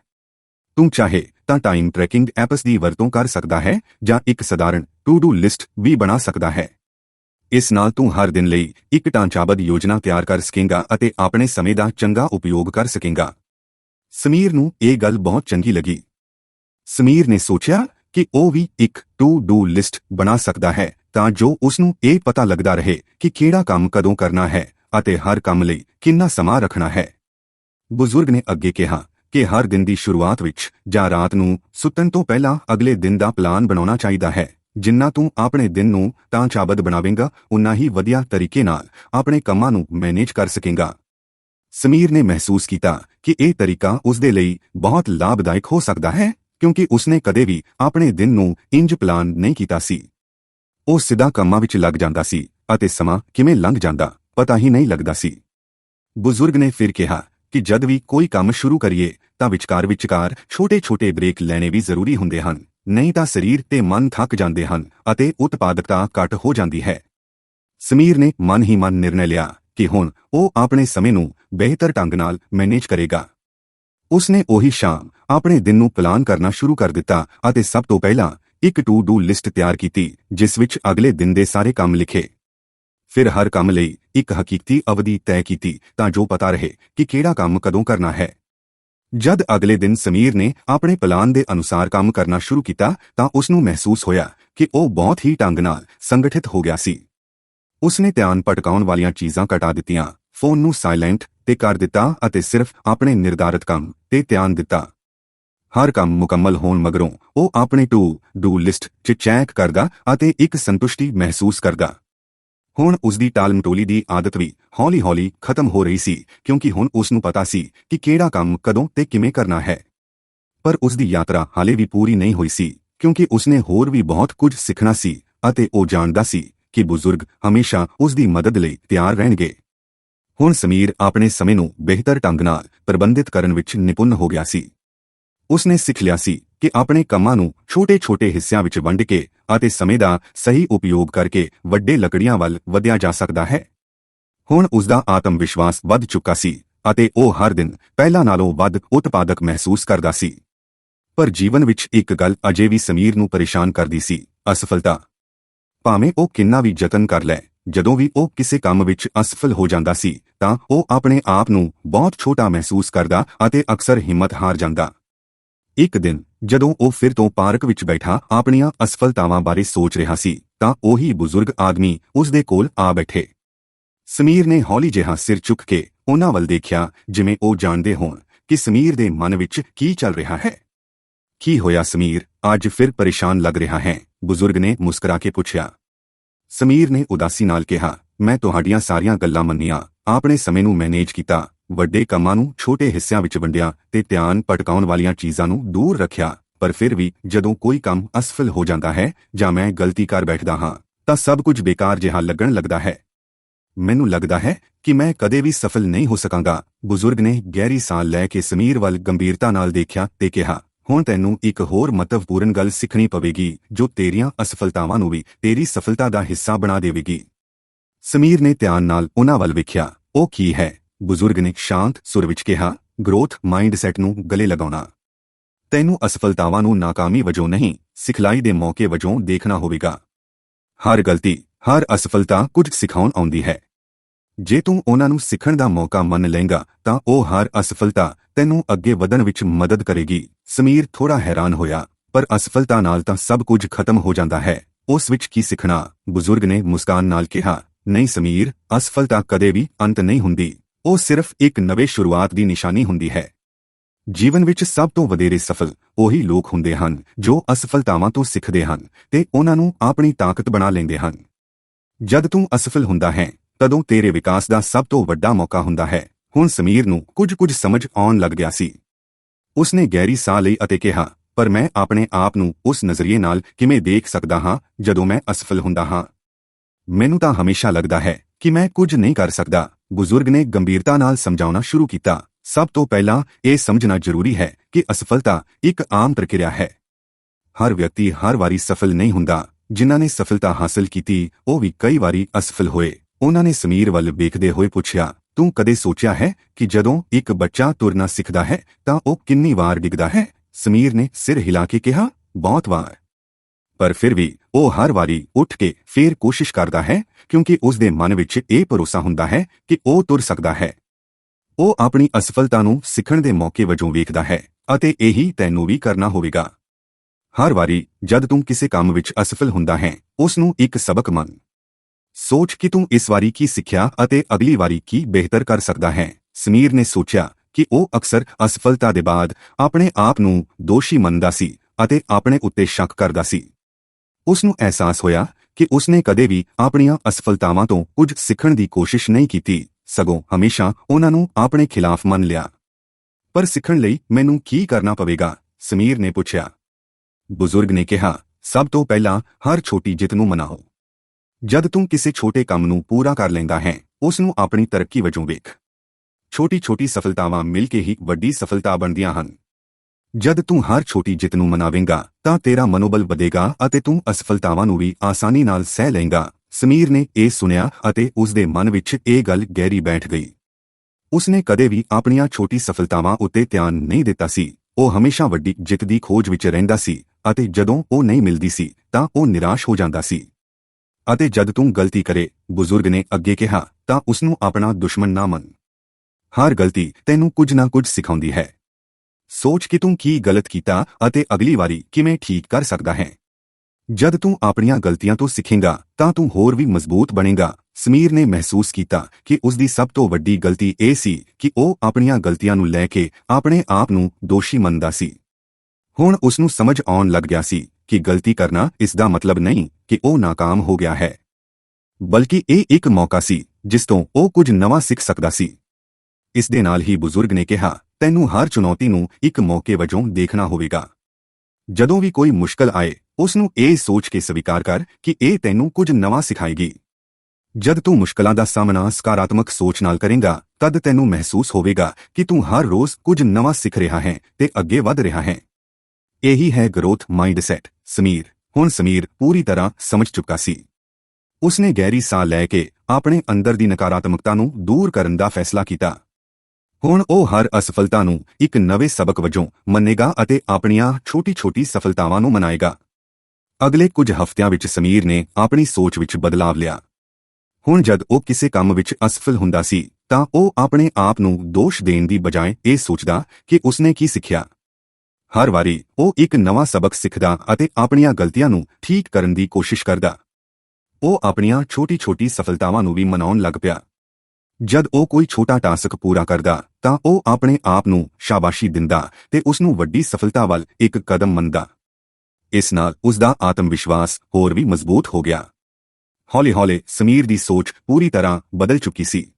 ਤੂੰ ਚਾਹੇ ਤਾਂ ਟਾਈਮ ਟਰੈਕਿੰਗ ਐਪਸ ਦੀ ਵਰਤੋਂ ਕਰ ਸਕਦਾ ਹੈ ਜਾਂ ਇੱਕ ਸਧਾਰਨ ਟੂ ਡੂ ਲਿਸਟ ਵੀ ਬਣਾ ਸਕਦਾ ਹੈ। ਇਸ ਨਾਲ ਤੂੰ ਹਰ ਦਿਨ ਲਈ ਇੱਕ ਢਾਂਚਾਬੱਧ ਯੋਜਨਾ ਤਿਆਰ ਕਰ ਸਕੇਂਗਾ ਅਤੇ ਆਪਣੇ ਸਮੇਂ ਦਾ ਚੰਗਾ ਉਪਯੋਗ ਕਰ ਸਕੇਂਗਾ। ਸਮੀਰ ਨੂੰ ਇਹ ਗੱਲ ਬਹੁਤ ਚੰਗੀ ਲੱਗੀ। ਸਮੀਰ ਨੇ ਸੋਚਿਆ ਕਿ ਉਹ ਵੀ ਇੱਕ ਟੂ ਡੂ ਲਿਸਟ ਬਣਾ ਸਕਦਾ ਹੈ ਤਾਂ ਜੋ ਉਸ ਨੂੰ ਇਹ ਪਤਾ ਲੱਗਦਾ ਰਹੇ ਕਿ ਕਿਹੜਾ ਕੰਮ ਕਦੋਂ ਕਰਨਾ ਹੈ ਅਤੇ ਹਰ ਕੰਮ ਲਈ ਕਿੰਨਾ ਸਮਾਂ ਰੱਖਣਾ ਹੈ। ਬਜ਼ੁਰਗ ਨੇ ਅੱਗੇ ਕਿਹਾ ਕਿ ਹਰ ਦਿਨ ਦੀ ਸ਼ੁਰੂਆਤ ਵਿੱਚ ਜਾਂ ਰਾਤ ਨੂੰ ਸੁੱਤਣ ਤੋਂ ਪਹਿਲਾਂ ਅਗਲੇ ਦਿਨ ਦਾ ਪਲਾਨ ਬਣਾਉਣਾ ਚਾਹੀਦਾ ਹੈ। ਜਿੰਨਾ ਤੂੰ ਆਪਣੇ ਦਿਨ ਨੂੰ ਤਾਂ ਚਾਬਦ ਬਣਾਵੇਂਗਾ ਉਨਾ ਹੀ ਵਧੀਆ ਤਰੀਕੇ ਨਾਲ ਆਪਣੇ ਕੰਮਾਂ ਨੂੰ ਮੈਨੇਜ ਕਰ ਸਕੇਂਗਾ। ਸਮੀਰ ਨੇ ਮਹਿਸੂਸ ਕੀਤਾ ਕਿ ਇਹ ਤਰੀਕਾ ਉਸ ਦੇ ਲਈ ਬਹੁਤ ਲਾਭਦਾਇਕ ਹੋ ਸਕਦਾ ਹੈ, ਕਿਉਂਕਿ ਉਸਨੇ ਕਦੇ ਵੀ ਆਪਣੇ ਦਿਨ ਨੂੰ ਇੰਜ ਪਲਾਨ ਨਹੀਂ ਕੀਤਾ ਸੀ। ਉਹ ਸਿੱਧਾ ਕੰਮਾਂ ਵਿੱਚ ਲੱਗ ਜਾਂਦਾ ਸੀ ਅਤੇ ਸਮਾਂ ਕਿਵੇਂ ਲੰਘ ਜਾਂਦਾ ਪਤਾ ਹੀ ਨਹੀਂ ਲੱਗਦਾ ਸੀ। ਬਜ਼ੁਰਗ ਨੇ ਫਿਰ ਕਿਹਾ ਕਿ ਜਦ ਵੀ ਕੋਈ ਕੰਮ ਸ਼ੁਰੂ ਕਰੀਏ, ਤਾਂ ਵਿਚਕਾਰ ਵਿਚਕਾਰ ਛੋਟੇ-ਛੋਟੇ ਬ੍ਰੇਕ ਲੈਣੇ ਵੀ ਜ਼ਰੂਰੀ ਹੁੰਦੇ ਹਨ। ਨਹੀਂ ਤਾਂ ਸਰੀਰ ਤੇ ਮਨ ਥੱਕ ਜਾਂਦੇ ਹਨ ਅਤੇ ਉਤਪਾਦਕਤਾ ਘਟ ਹੋ ਜਾਂਦੀ ਹੈ। ਸਮੀਰ ਨੇ ਮਨ ਹੀ ਮਨ ਨਿਰਣੈ ਲਿਆ ਕਿ ਹੁਣ ਉਹ ਆਪਣੇ ਸਮੇਂ ਨੂੰ ਬਿਹਤਰ ਢੰਗ ਨਾਲ ਮੈਨੇਜ ਕਰੇਗਾ। ਉਸਨੇ ਉਹੀ ਸ਼ਾਮ ਆਪਣੇ ਦਿਨ ਨੂੰ ਪਲਾਨ ਕਰਨਾ ਸ਼ੁਰੂ ਕਰ ਦਿੱਤਾ ਅਤੇ ਸਭ ਤੋਂ ਪਹਿਲਾਂ ਇੱਕ ਟੂ ਡੂ ਲਿਸਟ ਤਿਆਰ ਕੀਤੀ, ਜਿਸ ਵਿੱਚ ਅਗਲੇ ਦਿਨ ਦੇ ਸਾਰੇ ਕੰਮ ਲਿਖੇ। ਫਿਰ ਹਰ ਕੰਮ ਲਈ ਇੱਕ ਹਕੀਕਤੀ ਅਵਧੀ ਤੈਅ ਕੀਤੀ ਤਾਂ ਜੋ ਪਤਾ ਰਹੇ ਕਿ ਕਿਹੜਾ ਕੰਮ ਕਦੋਂ ਕਰਨਾ ਹੈ। ਜਦ ਅਗਲੇ ਦਿਨ ਸਮੀਰ ਨੇ ਆਪਣੇ ਪਲਾਨ ਦੇ ਅਨੁਸਾਰ ਕੰਮ ਕਰਨਾ ਸ਼ੁਰੂ ਕੀਤਾ ਤਾਂ ਉਸ ਨੂੰ ਮਹਿਸੂਸ ਹੋਇਆ ਕਿ ਉਹ ਬਹੁਤ ਹੀ ਢੰਗ ਨਾਲ ਸੰਗਠਿਤ ਹੋ ਗਿਆ ਸੀ। ਉਸਨੇ ਧਿਆਨ ਭਟਕਾਉਣ ਵਾਲੀਆਂ ਚੀਜ਼ਾਂ ਘਟਾ ਦਿੱਤੀਆਂ, ਫੋਨ ਨੂੰ ਸਾਇਲੈਂਟ ਤੇ ਕਰ ਦਿੱਤਾ ਅਤੇ ਸਿਰਫ ਆਪਣੇ ਨਿਰਧਾਰਤ ਕੰਮ ਤੇ ਧਿਆਨ ਦਿੱਤਾ। ਹਰ ਕੰਮ ਮੁਕੰਮਲ ਹੋਣ ਮਗਰੋਂ ਉਹ ਆਪਣੇ ਟੂ ਡੂ ਲਿਸਟ 'ਚ ਚੈੱਕ ਕਰਦਾ ਅਤੇ ਇੱਕ ਸੰਤੁਸ਼ਟੀ ਮਹਿਸੂਸ ਕਰਦਾ। ਹੁਣ ਉਸ ਦੀ ਟਾਲਮਟੋਲੀ ਦੀ ਆਦਤ ਵੀ ਹੌਲੀ-ਹੌਲੀ ਖਤਮ ਹੋ ਰਹੀ ਸੀ, ਕਿਉਂਕਿ ਹੁਣ ਉਸ ਨੂੰ ਪਤਾ ਸੀ ਕਿ ਕਿਹੜਾ ਕੰਮ ਕਦੋਂ ਤੇ ਕਿਵੇਂ ਕਰਨਾ ਹੈ। ਪਰ ਉਸ ਦੀ ਯਾਤਰਾ ਹਾਲੇ ਵੀ ਪੂਰੀ ਨਹੀਂ ਹੋਈ ਸੀ, ਕਿਉਂਕਿ ਉਸਨੇ ਹੋਰ ਵੀ ਬਹੁਤ ਕੁਝ ਸਿੱਖਣਾ ਸੀ ਅਤੇ ਉਹ ਜਾਣਦਾ ਸੀ ਕਿ ਬਜ਼ੁਰਗ ਹਮੇਸ਼ਾ ਉਸ ਦੀ ਮਦਦ ਲਈ ਤਿਆਰ ਰਹਿਣਗੇ। ਹੁਣ ਸਮੀਰ ਆਪਣੇ ਸਮੇਂ ਨੂੰ ਬਿਹਤਰ ਢੰਗ ਨਾਲ ਪ੍ਰਬੰਧਿਤ ਕਰਨ ਵਿੱਚ ਨਿਪੁੰਨ ਹੋ ਗਿਆ ਸੀ। ਉਸਨੇ ਸਿੱਖ ਲਿਆ ਸੀ ਕਿ ਆਪਣੇ ਕੰਮਾਂ ਨੂੰ ਛੋਟੇ-ਛੋਟੇ ਹਿੱਸਿਆਂ ਵਿੱਚ ਵੰਡ ਕੇ ਅਤੇ ਸਮੇਂ ਦਾ ਸਹੀ ਉਪਯੋਗ ਕਰਕੇ ਵੱਡੇ ਲੱਕੜੀਆਂ ਵੱਲ ਵਧਿਆ ਜਾ ਸਕਦਾ ਹੈ। ਹੁਣ ਉਸ ਦਾ ਆਤਮ ਵਿਸ਼ਵਾਸ ਵੱਧ ਚੁੱਕਾ ਸੀ ਅਤੇ ਉਹ ਹਰ ਦਿਨ ਪਹਿਲਾਂ ਨਾਲੋਂ ਵੱਧ ਉਤਪਾਦਕ ਮਹਿਸੂਸ ਕਰਦਾ ਸੀ। ਪਰ ਜੀਵਨ ਵਿੱਚ ਇੱਕ ਗੱਲ ਅਜੇ ਵੀ ਸਮੀਰ ਨੂੰ ਪਰੇਸ਼ਾਨ ਕਰਦੀ ਸੀ, ਅਸਫਲਤਾ। ਭਾਵੇਂ ਉਹ ਕਿੰਨਾ ਵੀ ਯਤਨ ਕਰ ਲੈ, ਜਦੋਂ ਵੀ ਉਹ ਕਿਸੇ ਕੰਮ ਵਿੱਚ ਅਸਫਲ ਹੋ ਜਾਂਦਾ ਸੀ, ਤਾਂ ਉਹ ਆਪਣੇ ਆਪ ਨੂੰ ਬਹੁਤ ਛੋਟਾ ਮਹਿਸੂਸ ਕਰਦਾ ਅਤੇ ਅਕਸਰ ਹਿੰਮਤ ਹਾਰ ਜਾਂਦਾ। ਇੱਕ ਦਿਨ, ਜਦੋਂ ਉਹ ਫਿਰ ਤੋਂ ਪਾਰਕ ਵਿੱਚ ਬੈਠਾ, ਆਪਣੀਆਂ ਅਸਫਲਤਾਵਾਂ ਬਾਰੇ ਸੋਚ ਰਿਹਾ ਸੀ, ਤਾਂ ਉਹੀ ਬਜ਼ੁਰਗ ਆਦਮੀ ਉਸ ਦੇ ਕੋਲ ਆ ਬੈਠੇ। ਸਮੀਰ ਨੇ ਹੌਲੀ ਜਿਹਾ ਸਿਰ ਚੁੱਕ ਕੇ ਉਹਨਾਂ ਵੱਲ ਦੇਖਿਆ, ਜਿਵੇਂ ਉਹ ਜਾਣਦੇ ਹੋਣ ਕਿ ਸਮੀਰ ਦੇ ਮਨ ਵਿੱਚ ਕੀ ਚੱਲ ਰਿਹਾ ਹੈ। ਕੀ ਹੋਇਆ ਸਮੀਰ? ਅੱਜ ਫਿਰ ਪਰੇਸ਼ਾਨ ਲੱਗ ਰਿਹਾ ਹੈ? ਬਜ਼ੁਰਗ ਨੇ ਮੁਸਕਰਾ ਕੇ ਪੁੱਛਿਆ। ਸਮੀਰ ਨੇ ਉਦਾਸੀ ਨਾਲ ਕਿਹਾ, ਮੈਂ ਤੁਹਾਡੀਆਂ ਸਾਰੀਆਂ ਗੱਲਾਂ ਮੰਨੀਆਂ, ਆਪਣੇ ਸਮੇਂ ਨੂੰ ਮੈਨੇਜ ਕੀਤਾ ਵੱਡੇ ਕੰਮਾਂ ਨੂੰ ਛੋਟੇ ਹਿੱਸਿਆਂ ਵਿੱਚ ਵੰਡਿਆ ਤੇ ਧਿਆਨ ਭਟਕਾਉਣ ਵਾਲੀਆਂ ਚੀਜ਼ਾਂ ਨੂੰ ਦੂਰ ਰੱਖਿਆ। ਪਰ ਫਿਰ ਵੀ ਜਦੋਂ ਕੋਈ ਕੰਮ ਅਸਫਲ ਹੋ ਜਾਂਦਾ ਹੈ ਜਾਂ ਮੈਂ ਗਲਤੀ ਕਰ ਬੈਠਦਾ ਹਾਂ, ਤਾਂ ਸਭ ਕੁਝ ਬੇਕਾਰ ਜਿਹਾ ਲੱਗਣ ਲੱਗਦਾ ਹੈ। ਮੈਨੂੰ ਲੱਗਦਾ ਹੈ ਕਿ ਮੈਂ ਕਦੇ ਵੀ ਸਫਲ ਨਹੀਂ ਹੋ ਸਕਾਂਗਾ। ਬਜ਼ੁਰਗ ਨੇ ਗਹਿਰੀ ਸਾਹ ਲੈ ਕੇ ਸਮੀਰ ਵੱਲ ਗੰਭੀਰਤਾ ਨਾਲ ਦੇਖਿਆ ਤੇ ਕਿਹਾ, ਹੁਣ ਤੈਨੂੰ ਇੱਕ ਹੋਰ ਮਹੱਤਵਪੂਰਨ ਗੱਲ ਸਿੱਖਣੀ ਪਵੇਗੀ, ਜੋ ਤੇਰੀਆਂ ਅਸਫਲਤਾਵਾਂ ਨੂੰ ਵੀ ਤੇਰੀ ਸਫਲਤਾ ਦਾ ਹਿੱਸਾ ਬਣਾ ਦੇਵੇਗੀ। ਸਮੀਰ ਨੇ ਧਿਆਨ ਨਾਲ ਉਹਨਾਂ ਵੱਲ ਵੇਖਿਆ, ਉਹ ਕੀ ਹੈ? ਬਜ਼ੁਰਗ ਨੇ ਸ਼ਾਂਤ ਸੁਰ ਵਿੱਚ ਕਿਹਾ, ਗਰੋਥ ਮਾਈਂਡਸੈਟ ਨੂੰ ਗਲੇ ਲਗਾਉਣਾ। ਤੈਨੂੰ ਅਸਫਲਤਾਵਾਂ ਨੂੰ ਨਾਕਾਮੀ ਵਜੋਂ ਨਹੀਂ, ਸਿਖਲਾਈ ਦੇ ਮੌਕੇ ਵਜੋਂ ਦੇਖਣਾ ਹੋਵੇਗਾ। ਹਰ ਗਲਤੀ, ਹਰ ਅਸਫਲਤਾ ਕੁਝ ਸਿਖਾਉਣ ਆਉਂਦੀ ਹੈ। ਜੇ ਤੂੰ ਉਹਨਾਂ ਨੂੰ ਸਿੱਖਣ ਦਾ ਮੌਕਾ ਮੰਨ ਲਏਗਾ, ਤਾਂ ਉਹ ਹਰ ਅਸਫਲਤਾ ਤੈਨੂੰ ਅੱਗੇ ਵਧਣ ਵਿੱਚ ਮਦਦ ਕਰੇਗੀ। ਸਮੀਰ ਥੋੜਾ ਹੈਰਾਨ ਹੋਇਆ, ਪਰ ਅਸਫਲਤਾ ਨਾਲ ਤਾਂ ਸਭ ਕੁਝ ਖਤਮ ਹੋ ਜਾਂਦਾ ਹੈ। ਉਸ ਵਿੱਚ ਕੀ ਸਿੱਖਣਾ? ਬਜ਼ੁਰਗ ਨੇ ਮੁਸਕਾਨ ਨਾਲ ਕਿਹਾ, ਨਹੀਂ ਸਮੀਰ, ਅਸਫਲਤਾ ਕਦੇ ਵੀ ਅੰਤ ਨਹੀਂ ਹੁੰਦੀ। ਉਹ ਸਿਰਫ ਇੱਕ ਨਵੇਂ ਸ਼ੁਰੂਆਤ ਦੀ ਨਿਸ਼ਾਨੀ ਹੁੰਦੀ ਹੈ। ਜੀਵਨ ਵਿੱਚ ਸਭ ਤੋਂ ਵਧੇਰੇ ਸਫਲ ਉਹੀ ਲੋਕ ਹੁੰਦੇ ਹਨ ਜੋ ਅਸਫਲਤਾਵਾਂ ਤੋਂ ਸਿੱਖਦੇ ਹਨ ਤੇ ਉਹਨਾਂ ਨੂੰ ਆਪਣੀ ਤਾਕਤ ਬਣਾ ਲੈਂਦੇ ਹਨ। ਜਦ ਤੂੰ ਅਸਫਲ ਹੁੰਦਾ ਹੈ, ਤਦੋਂ ਤੇਰੇ ਵਿਕਾਸ ਦਾ ਸਭ ਤੋਂ ਵੱਡਾ ਮੌਕਾ ਹੁੰਦਾ ਹੈ। ਹੁਣ ਸਮੀਰ ਨੂੰ ਕੁਝ ਕੁਝ ਸਮਝ ਆਉਣ ਲੱਗ ਗਿਆ ਸੀ। ਉਸਨੇ ਗਹਿਰੀ ਸਾਹ ਲਈ ਅਤੇ ਕਿਹਾ, ਪਰ ਮੈਂ ਆਪਣੇ ਆਪ ਨੂੰ ਉਸ ਨਜ਼ਰੀਏ ਨਾਲ ਕਿਵੇਂ ਦੇਖ ਸਕਦਾ ਹਾਂ ਜਦੋਂ ਮੈਂ ਅਸਫਲ ਹੁੰਦਾ ਹਾਂ? ਮੈਨੂੰ ਤਾਂ ਹਮੇਸ਼ਾ ਲੱਗਦਾ ਹੈ ਕਿ ਮੈਂ ਕੁਝ ਨਹੀਂ ਕਰ ਸਕਦਾ। ਬਜ਼ੁਰਗ ਨੇ ਗੰਭੀਰਤਾ ਨਾਲ ਸਮਝਾਉਣਾ ਸ਼ੁਰੂ ਕੀਤਾ। ਸਭ ਤੋਂ ਪਹਿਲਾਂ ਇਹ ਸਮਝਣਾ ਜ਼ਰੂਰੀ ਹੈ ਕਿ ਅਸਫਲਤਾ ਇੱਕ ਆਮ ਪ੍ਰਕਿਰਿਆ ਹੈ। ਹਰ ਵਿਅਕਤੀ ਹਰ ਵਾਰੀ ਸਫਲ ਨਹੀਂ ਹੁੰਦਾ। ਜਿਨ੍ਹਾਂ ਨੇ ਸਫਲਤਾ ਹਾਸਲ ਕੀਤੀ, ਉਹ ਵੀ ਕਈ ਵਾਰੀ ਅਸਫਲ ਹੋਏ। ਉਹਨਾਂ ਨੇ ਸਮੀਰ ਵੱਲ ਵੇਖਦੇ ਹੋਏ ਪੁੱਛਿਆ, ਤੂੰ ਕਦੇ ਸੋਚਿਆ ਹੈ ਕਿ ਜਦੋਂ ਇੱਕ ਬੱਚਾ ਤੁਰਨਾ ਸਿੱਖਦਾ ਹੈ, ਤਾਂ ਉਹ ਕਿੰਨੀ ਵਾਰ ਡਿੱਗਦਾ ਹੈ? ਸਮੀਰ ਨੇ ਸਿਰ ਹਿਲਾ ਕੇ ਕਿਹਾ, ਬਹੁਤ ਵਾਰ। ਪਰ ਫਿਰ ਵੀ ਉਹ ਹਰ ਵਾਰੀ ਉੱਠ ਕੇ ਫੇਰ ਕੋਸ਼ਿਸ਼ ਕਰਦਾ ਹੈ, ਕਿਉਂਕਿ ਉਸ ਦੇ ਮਨ ਵਿੱਚ ਇਹ ਭਰੋਸਾ ਹੁੰਦਾ ਹੈ ਕਿ ਉਹ ਤੁਰ ਸਕਦਾ ਹੈ। ਉਹ ਆਪਣੀ ਅਸਫਲਤਾ ਨੂੰ ਸਿੱਖਣ ਦੇ ਮੌਕੇ ਵਜੋਂ ਵੇਖਦਾ ਹੈ ਅਤੇ ਇਹੀ ਤੈਨੂੰ ਵੀ ਕਰਨਾ ਹੋਵੇਗਾ। ਹਰ ਵਾਰੀ ਜਦ ਤੂੰ ਕਿਸੇ ਕੰਮ ਵਿੱਚ ਅਸਫਲ ਹੁੰਦਾ ਹੈ ਉਸ ਨੂੰ ਇੱਕ ਸਬਕ ਮੰਨ। ਸੋਚ ਕਿ ਤੂੰ ਇਸ ਵਾਰੀ ਕੀ ਸਿੱਖਿਆ ਅਤੇ ਅਗਲੀ ਵਾਰੀ ਕੀ ਬਿਹਤਰ ਕਰ ਸਕਦਾ ਹੈ। ਸਮੀਰ ਨੇ ਸੋਚਿਆ ਕਿ ਉਹ ਅਕਸਰ ਅਸਫਲਤਾ ਦੇ ਬਾਅਦ ਆਪਣੇ ਆਪ ਨੂੰ ਦੋਸ਼ੀ ਮੰਨਦਾ ਸੀ ਅਤੇ ਆਪਣੇ ਉੱਤੇ ਸ਼ੱਕ ਕਰਦਾ ਸੀ। ਉਸ ਨੂੰ ਅਹਿਸਾਸ ਹੋਇਆ ਕਿ ਉਸਨੇ ਕਦੇ ਵੀ ਆਪਣੀਆਂ ਅਸਫਲਤਾਵਾਂ ਤੋਂ ਕੁਝ ਸਿੱਖਣ ਦੀ ਕੋਸ਼ਿਸ਼ ਨਹੀਂ ਕੀਤੀ। ਸਗੋਂ ਹਮੇਸ਼ਾ ਉਹਨਾਂ ਨੂੰ ਆਪਣੇ ਖਿਲਾਫ ਮੰਨ ਲਿਆ। ਪਰ ਸਿੱਖਣ ਲਈ ਮੈਨੂੰ ਕੀ ਕਰਨਾ ਪਵੇਗਾ? ਸਮੀਰ ਨੇ ਪੁੱਛਿਆ। ਬਜ਼ੁਰਗ ਨੇ ਕਿਹਾ, ਸਭ ਤੋਂ ਪਹਿਲਾਂ ਹਰ ਛੋਟੀ ਜਿੱਤ ਨੂੰ ਮਨਾਓ। ਜਦ ਤੂੰ ਕਿਸੇ ਛੋਟੇ ਕੰਮ ਨੂੰ ਪੂਰਾ ਕਰ ਲੈਂਦਾ ਹੈ ਉਸ ਨੂੰ ਆਪਣੀ ਤਰੱਕੀ ਵਜੋਂ ਵੇਖ। ਛੋਟੀ-ਛੋਟੀ ਸਫਲਤਾਵਾਂ ਮਿਲ ਕੇ ਹੀ ਵੱਡੀ ਸਫਲਤਾ ਬਣਦੀਆਂ ਹਨ। ਜਦ ਤੂੰ ਹਰ ਛੋਟੀ ਜਿੱਤ ਨੂੰ ਮਨਾਵੇਂਗਾ, ਤਾਂ ਤੇਰਾ ਮਨੋਬਲ ਵਧੇਗਾ ਅਤੇ ਤੂੰ ਅਸਫਲਤਾਵਾਂ ਨੂੰ ਵੀ ਆਸਾਨੀ ਨਾਲ ਸਹਿ ਲਏਂਗਾ। ਸਮੀਰ ਨੇ ਇਹ ਸੁਨਿਆ ਅਤੇ ਉਸ ਦੇ ਮਨ ਵਿੱਚ ਇਹ ਗੱਲ ਗਹਿਰੀ ਬੈਠ ਗਈ। ਉਸਨੇ ਕਦੇ ਵੀ ਆਪਣੀਆਂ ਛੋਟੀ ਸਫਲਤਾਵਾਂ ਉੱਤੇ ਧਿਆਨ ਨਹੀਂ ਦਿੱਤਾ ਸੀ। ਉਹ ਹਮੇਸ਼ਾ ਵੱਡੀ ਜਿੱਤ ਦੀ ਖੋਜ ਵਿੱਚ ਰਹਿੰਦਾ ਸੀ ਅਤੇ ਜਦੋਂ ਉਹ ਨਹੀਂ ਮਿਲਦੀ ਸੀ, ਤਾਂ ਉਹ ਨਿਰਾਸ਼ ਹੋ ਜਾਂਦਾ ਸੀ। ਅਤੇ ਜਦ ਤੂੰ ਗਲਤੀ ਕਰੇ, ਬਜ਼ੁਰਗ ਨੇ ਅੱਗੇ ਕਿਹਾ, ਤਾਂ ਉਸ ਨੂੰ ਆਪਣਾ ਦੁਸ਼ਮਣ ਨਾ ਮੰਨ। ਹਰ ਗਲਤੀ ਤੈਨੂੰ ਕੁਝ ਨਾ ਕੁਝ ਸਿਖਾਉਂਦੀ ਹੈ। ਸੋਚ ਕਿ ਤੂੰ ਕੀ ਗਲਤ ਕੀਤਾ ਅਤੇ ਅਗਲੀ ਵਾਰੀ ਕਿਵੇਂ ਠੀਕ ਕਰ ਸਕਦਾ ਹੈ? ਜਦ ਤੂੰ ਆਪਣੀਆਂ ਗਲਤੀਆਂ ਤੋਂ ਸਿੱਖੇਗਾ, ਤਾਂ ਤੂੰ ਹੋਰ ਵੀ ਮਜ਼ਬੂਤ ਬਣੇਗਾ। ਸਮੀਰ ਨੇ ਮਹਿਸੂਸ ਕੀਤਾ ਕਿ ਉਸ ਦੀ ਸਭ ਤੋਂ ਵੱਡੀ ਗਲਤੀ ਇਹ ਸੀ ਕਿ ਉਹ ਆਪਣੀਆਂ ਗਲਤੀਆਂ ਨੂੰ ਲੈ ਕੇ ਆਪਣੇ ਆਪ ਨੂੰ ਦੋਸ਼ੀ ਮੰਨਦਾ ਸੀ। ਹੁਣ ਉਸ ਨੂੰ ਸਮਝ ਆਉਣ ਲੱਗ ਗਿਆ ਸੀ ਕਿ ਗਲਤੀ ਕਰਨਾ ਇਸ ਦਾ ਮਤਲਬ ਨਹੀਂ ਕਿ ਉਹ ناکਾਮ ਹੋ ਗਿਆ ਹੈ। ਬਲਕਿ ਇਹ ਇੱਕ ਮੌਕਾ ਸੀ ਜਿਸ ਤੋਂ ਉਹ ਕੁਝ ਨਵਾਂ ਸਿੱਖ ਸਕਦਾ ਸੀ। ਇਸ ਦੇ ਨਾਲ ਹੀ ਬਜ਼ੁਰਗ ਨੇ ਕਿਹਾ ਤੈਨੂੰ ਹਰ ਚੁਣੌਤੀ ਨੂੰ ਇੱਕ ਮੌਕੇ ਵਜੋਂ ਦੇਖਣਾ ਹੋਵੇਗਾ। ਜਦੋਂ ਵੀ ਕੋਈ ਮੁਸ਼ਕਲ ਆਏ ਉਸ ਨੂੰ ਇਹ ਸੋਚ ਕੇ ਸਵੀਕਾਰ ਕਰ ਕਿ ਇਹ ਤੈਨੂੰ ਕੁਝ ਨਵਾਂ ਸਿਖਾਏਗੀ। ਜਦ ਤੂੰ ਮੁਸ਼ਕਲਾਂ ਦਾ ਸਾਹਮਣਾ ਸਕਾਰਾਤਮਕ ਸੋਚ ਨਾਲ ਕਰੇਂਗਾ, ਤਦ ਤੈਨੂੰ ਮਹਿਸੂਸ ਹੋਵੇਗਾ ਕਿ ਤੂੰ ਹਰ ਰੋਜ਼ ਕੁਝ ਨਵਾਂ ਸਿੱਖ ਰਿਹਾ ਹੈ ਤੇ ਅੱਗੇ ਵਧ ਰਿਹਾ ਹੈ। ਇਹੀ ਹੈ ਗਰੋਥ ਮਾਈਂਡਸੈਟ ਸਮੀਰ, ਹੁਣ ਸਮੀਰ ਪੂਰੀ ਤਰ੍ਹਾਂ ਸਮਝ ਚੁੱਕਾ ਸੀ। ਉਸਨੇ ਗਹਿਰੀ ਸਾਹ ਲੈ ਕੇ ਆਪਣੇ ਅੰਦਰ ਦੀ ਨਕਾਰਾਤਮਕਤਾ ਨੂੰ ਦੂਰ ਕਰਨ ਦਾ ਫੈਸਲਾ ਕੀਤਾ। ਹੁਣ ਉਹ ਹਰ ਅਸਫਲਤਾ ਨੂੰ ਇੱਕ ਨਵੇਂ ਸਬਕ ਵਜੋਂ ਮੰਨੇਗਾ ਅਤੇ ਆਪਣੀਆਂ ਛੋਟੀ-ਛੋਟੀ ਸਫਲਤਾਵਾਂ ਨੂੰ ਮਨਾਏਗਾ। ਅਗਲੇ ਕੁਝ ਹਫ਼ਤਿਆਂ ਵਿੱਚ ਸਮੀਰ ਨੇ ਆਪਣੀ ਸੋਚ ਵਿੱਚ ਬਦਲਾਵ ਲਿਆ। ਹੁਣ ਜਦ ਉਹ ਕਿਸੇ ਕੰਮ ਵਿੱਚ ਅਸਫਲ ਹੁੰਦਾ ਸੀ, ਤਾਂ ਉਹ ਆਪਣੇ ਆਪ ਨੂੰ ਦੋਸ਼ ਦੇਣ ਦੀ ਬਜਾਏ ਇਹ ਸੋਚਦਾ ਕਿ ਉਸਨੇ ਕੀ ਸਿੱਖਿਆ। ਹਰ ਵਾਰੀ ਉਹ ਇੱਕ ਨਵਾਂ ਸਬਕ ਸਿੱਖਦਾ ਅਤੇ ਆਪਣੀਆਂ ਗਲਤੀਆਂ ਨੂੰ ਠੀਕ ਕਰਨ ਦੀ ਕੋਸ਼ਿਸ਼ ਕਰਦਾ। ਉਹ ਆਪਣੀਆਂ ਛੋਟੀ-ਛੋਟੀ ਸਫਲਤਾਵਾਂ ਨੂੰ ਵੀ ਮਨਾਉਣ ਲੱਗ ਪਿਆ। ਜਦ ਉਹ ਕੋਈ ਛੋਟਾ ਟਾਸਕ ਪੂਰਾ ਕਰਦਾ, ਤਾਂ ਉਹ ਆਪਣੇ ਆਪ ਨੂੰ ਸ਼ਾਬਾਸ਼ੀ ਦਿੰਦਾ ਤੇ ਉਸ ਨੂੰ ਵੱਡੀ ਸਫਲਤਾ ਵੱਲ ਇੱਕ ਕਦਮ ਮੰਨਦਾ। ਇਸ ਨਾਲ ਉਸ ਦਾ ਆਤਮ ਵਿਸ਼ਵਾਸ ਹੋਰ ਵੀ ਮਜ਼ਬੂਤ ਹੋ ਗਿਆ। ਹੌਲੀ-ਹੌਲੀ ਸਮੀਰ ਦੀ ਸੋਚ ਪੂਰੀ ਤਰ੍ਹਾਂ ਬਦਲ ਚੁੱਕੀ ਸੀ।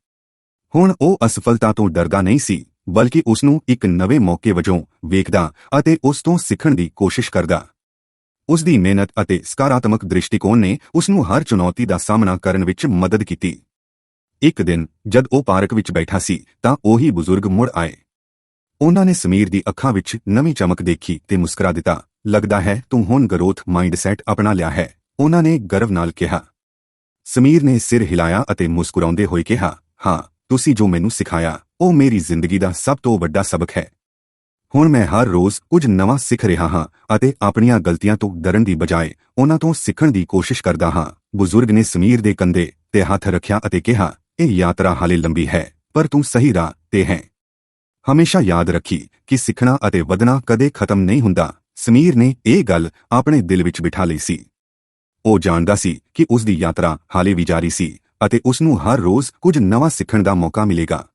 ਹੁਣ ਉਹ ਅਸਫਲਤਾ ਤੋਂ ਡਰਦਾ ਨਹੀਂ ਸੀ, ਬਲਕਿ ਉਸ ਨੂੰ ਇੱਕ ਨਵੇਂ ਮੌਕੇ ਵਜੋਂ ਵੇਖਦਾ ਅਤੇ ਉਸ ਤੋਂ ਸਿੱਖਣ ਦੀ ਕੋਸ਼ਿਸ਼ ਕਰਦਾ। ਉਸ ਦੀ ਮਿਹਨਤ ਅਤੇ ਸਕਾਰਾਤਮਕ ਦ੍ਰਿਸ਼ਟੀਕੋਣ ਨੇ ਉਸ ਨੂੰ ਹਰ ਚੁਣੌਤੀ ਦਾ ਸਾਹਮਣਾ ਕਰਨ ਵਿੱਚ ਮਦਦ ਕੀਤੀ। ਇੱਕ ਦਿਨ ਜਦ ਉਹ ਪਾਰਕ ਵਿੱਚ ਬੈਠਾ ਸੀ ਤਾਂ ਉਹੀ ਬਜ਼ੁਰਗ ਮੁੜ ਆਏ। ਉਹਨਾਂ ਨੇ ਸਮੀਰ ਦੀ ਅੱਖਾਂ ਵਿੱਚ ਨਵੀਂ ਚਮਕ ਦੇਖੀ ਤੇ ਮੁਸਕਰਾ ਦਿੱਤਾ, ਲੱਗਦਾ ਹੈ ਤੂੰ ਹੁਣ ਗਰੋਥ ਮਾਈਂਡਸੈਟ ਅਪਣਾ ਲਿਆ ਹੈ, ਉਹਨਾਂ ਨੇ ਗਰਵ ਨਾਲ ਕਿਹਾ। ਸਮੀਰ ਨੇ ਸਿਰ ਹਿਲਾਇਆ ਅਤੇ ਮੁਸਕਰਾਉਂਦੇ ਹੋਏ ਕਿਹਾ, ਹਾਂ, ਤੁਸੀਂ ਜੋ ਮੈਨੂੰ ਸਿਖਾਇਆ, ਉਹ ਮੇਰੀ ਜ਼ਿੰਦਗੀ ਦਾ ਸਭ ਤੋਂ ਵੱਡਾ ਸਬਕ ਹੈ। ਹੁਣ ਮੈਂ ਹਰ ਰੋਜ਼ ਕੁਝ ਨਵਾਂ ਸਿੱਖ ਰਿਹਾ ਹਾਂ ਅਤੇ ਆਪਣੀਆਂ ਗਲਤੀਆਂ ਤੋਂ ਡਰਨ ਦੀ ਬਜਾਏ ਉਹਨਾਂ ਤੋਂ ਸਿੱਖਣ ਦੀ ਕੋਸ਼ਿਸ਼ ਕਰਦਾ ਹਾਂ, ਬਜ਼ੁਰਗ ਨੇ ਸਮੀਰ ਦੇ ਕੰਧੇ ਤੇ ਹੱਥ ਰੱਖਿਆ ਅਤੇ ਕਿਹਾ ਇਹ ਯਾਤਰਾ ਹਾਲੇ ਲੰਬੀ ਹੈ, ਪਰ ਤੂੰ ਸਹੀ ਰਾਹ ਤੇ ਹੈ। ਹਮੇਸ਼ਾ ਯਾਦ ਰੱਖੀ ਕਿ ਸਿੱਖਣਾ ਅਤੇ ਵਧਣਾ ਕਦੇ ਖਤਮ ਨਹੀਂ ਹੁੰਦਾ। ਸਮੀਰ ਨੇ ਇਹ ਗੱਲ ਆਪਣੇ ਦਿਲ ਵਿੱਚ ਬਿਠਾ ਲਈ ਸੀ। ਉਹ ਜਾਣਦਾ ਸੀ ਕਿ ਉਸ ਦੀ ਯਾਤਰਾ ਹਾਲੇ ਵੀ ਜਾਰੀ ਸੀ ਅਤੇ ਉਸ ਨੂੰ ਹਰ ਰੋਜ਼ ਕੁਝ ਨਵਾਂ ਸਿੱਖਣ ਦਾ ਮੌਕਾ ਮਿਲੇਗਾ।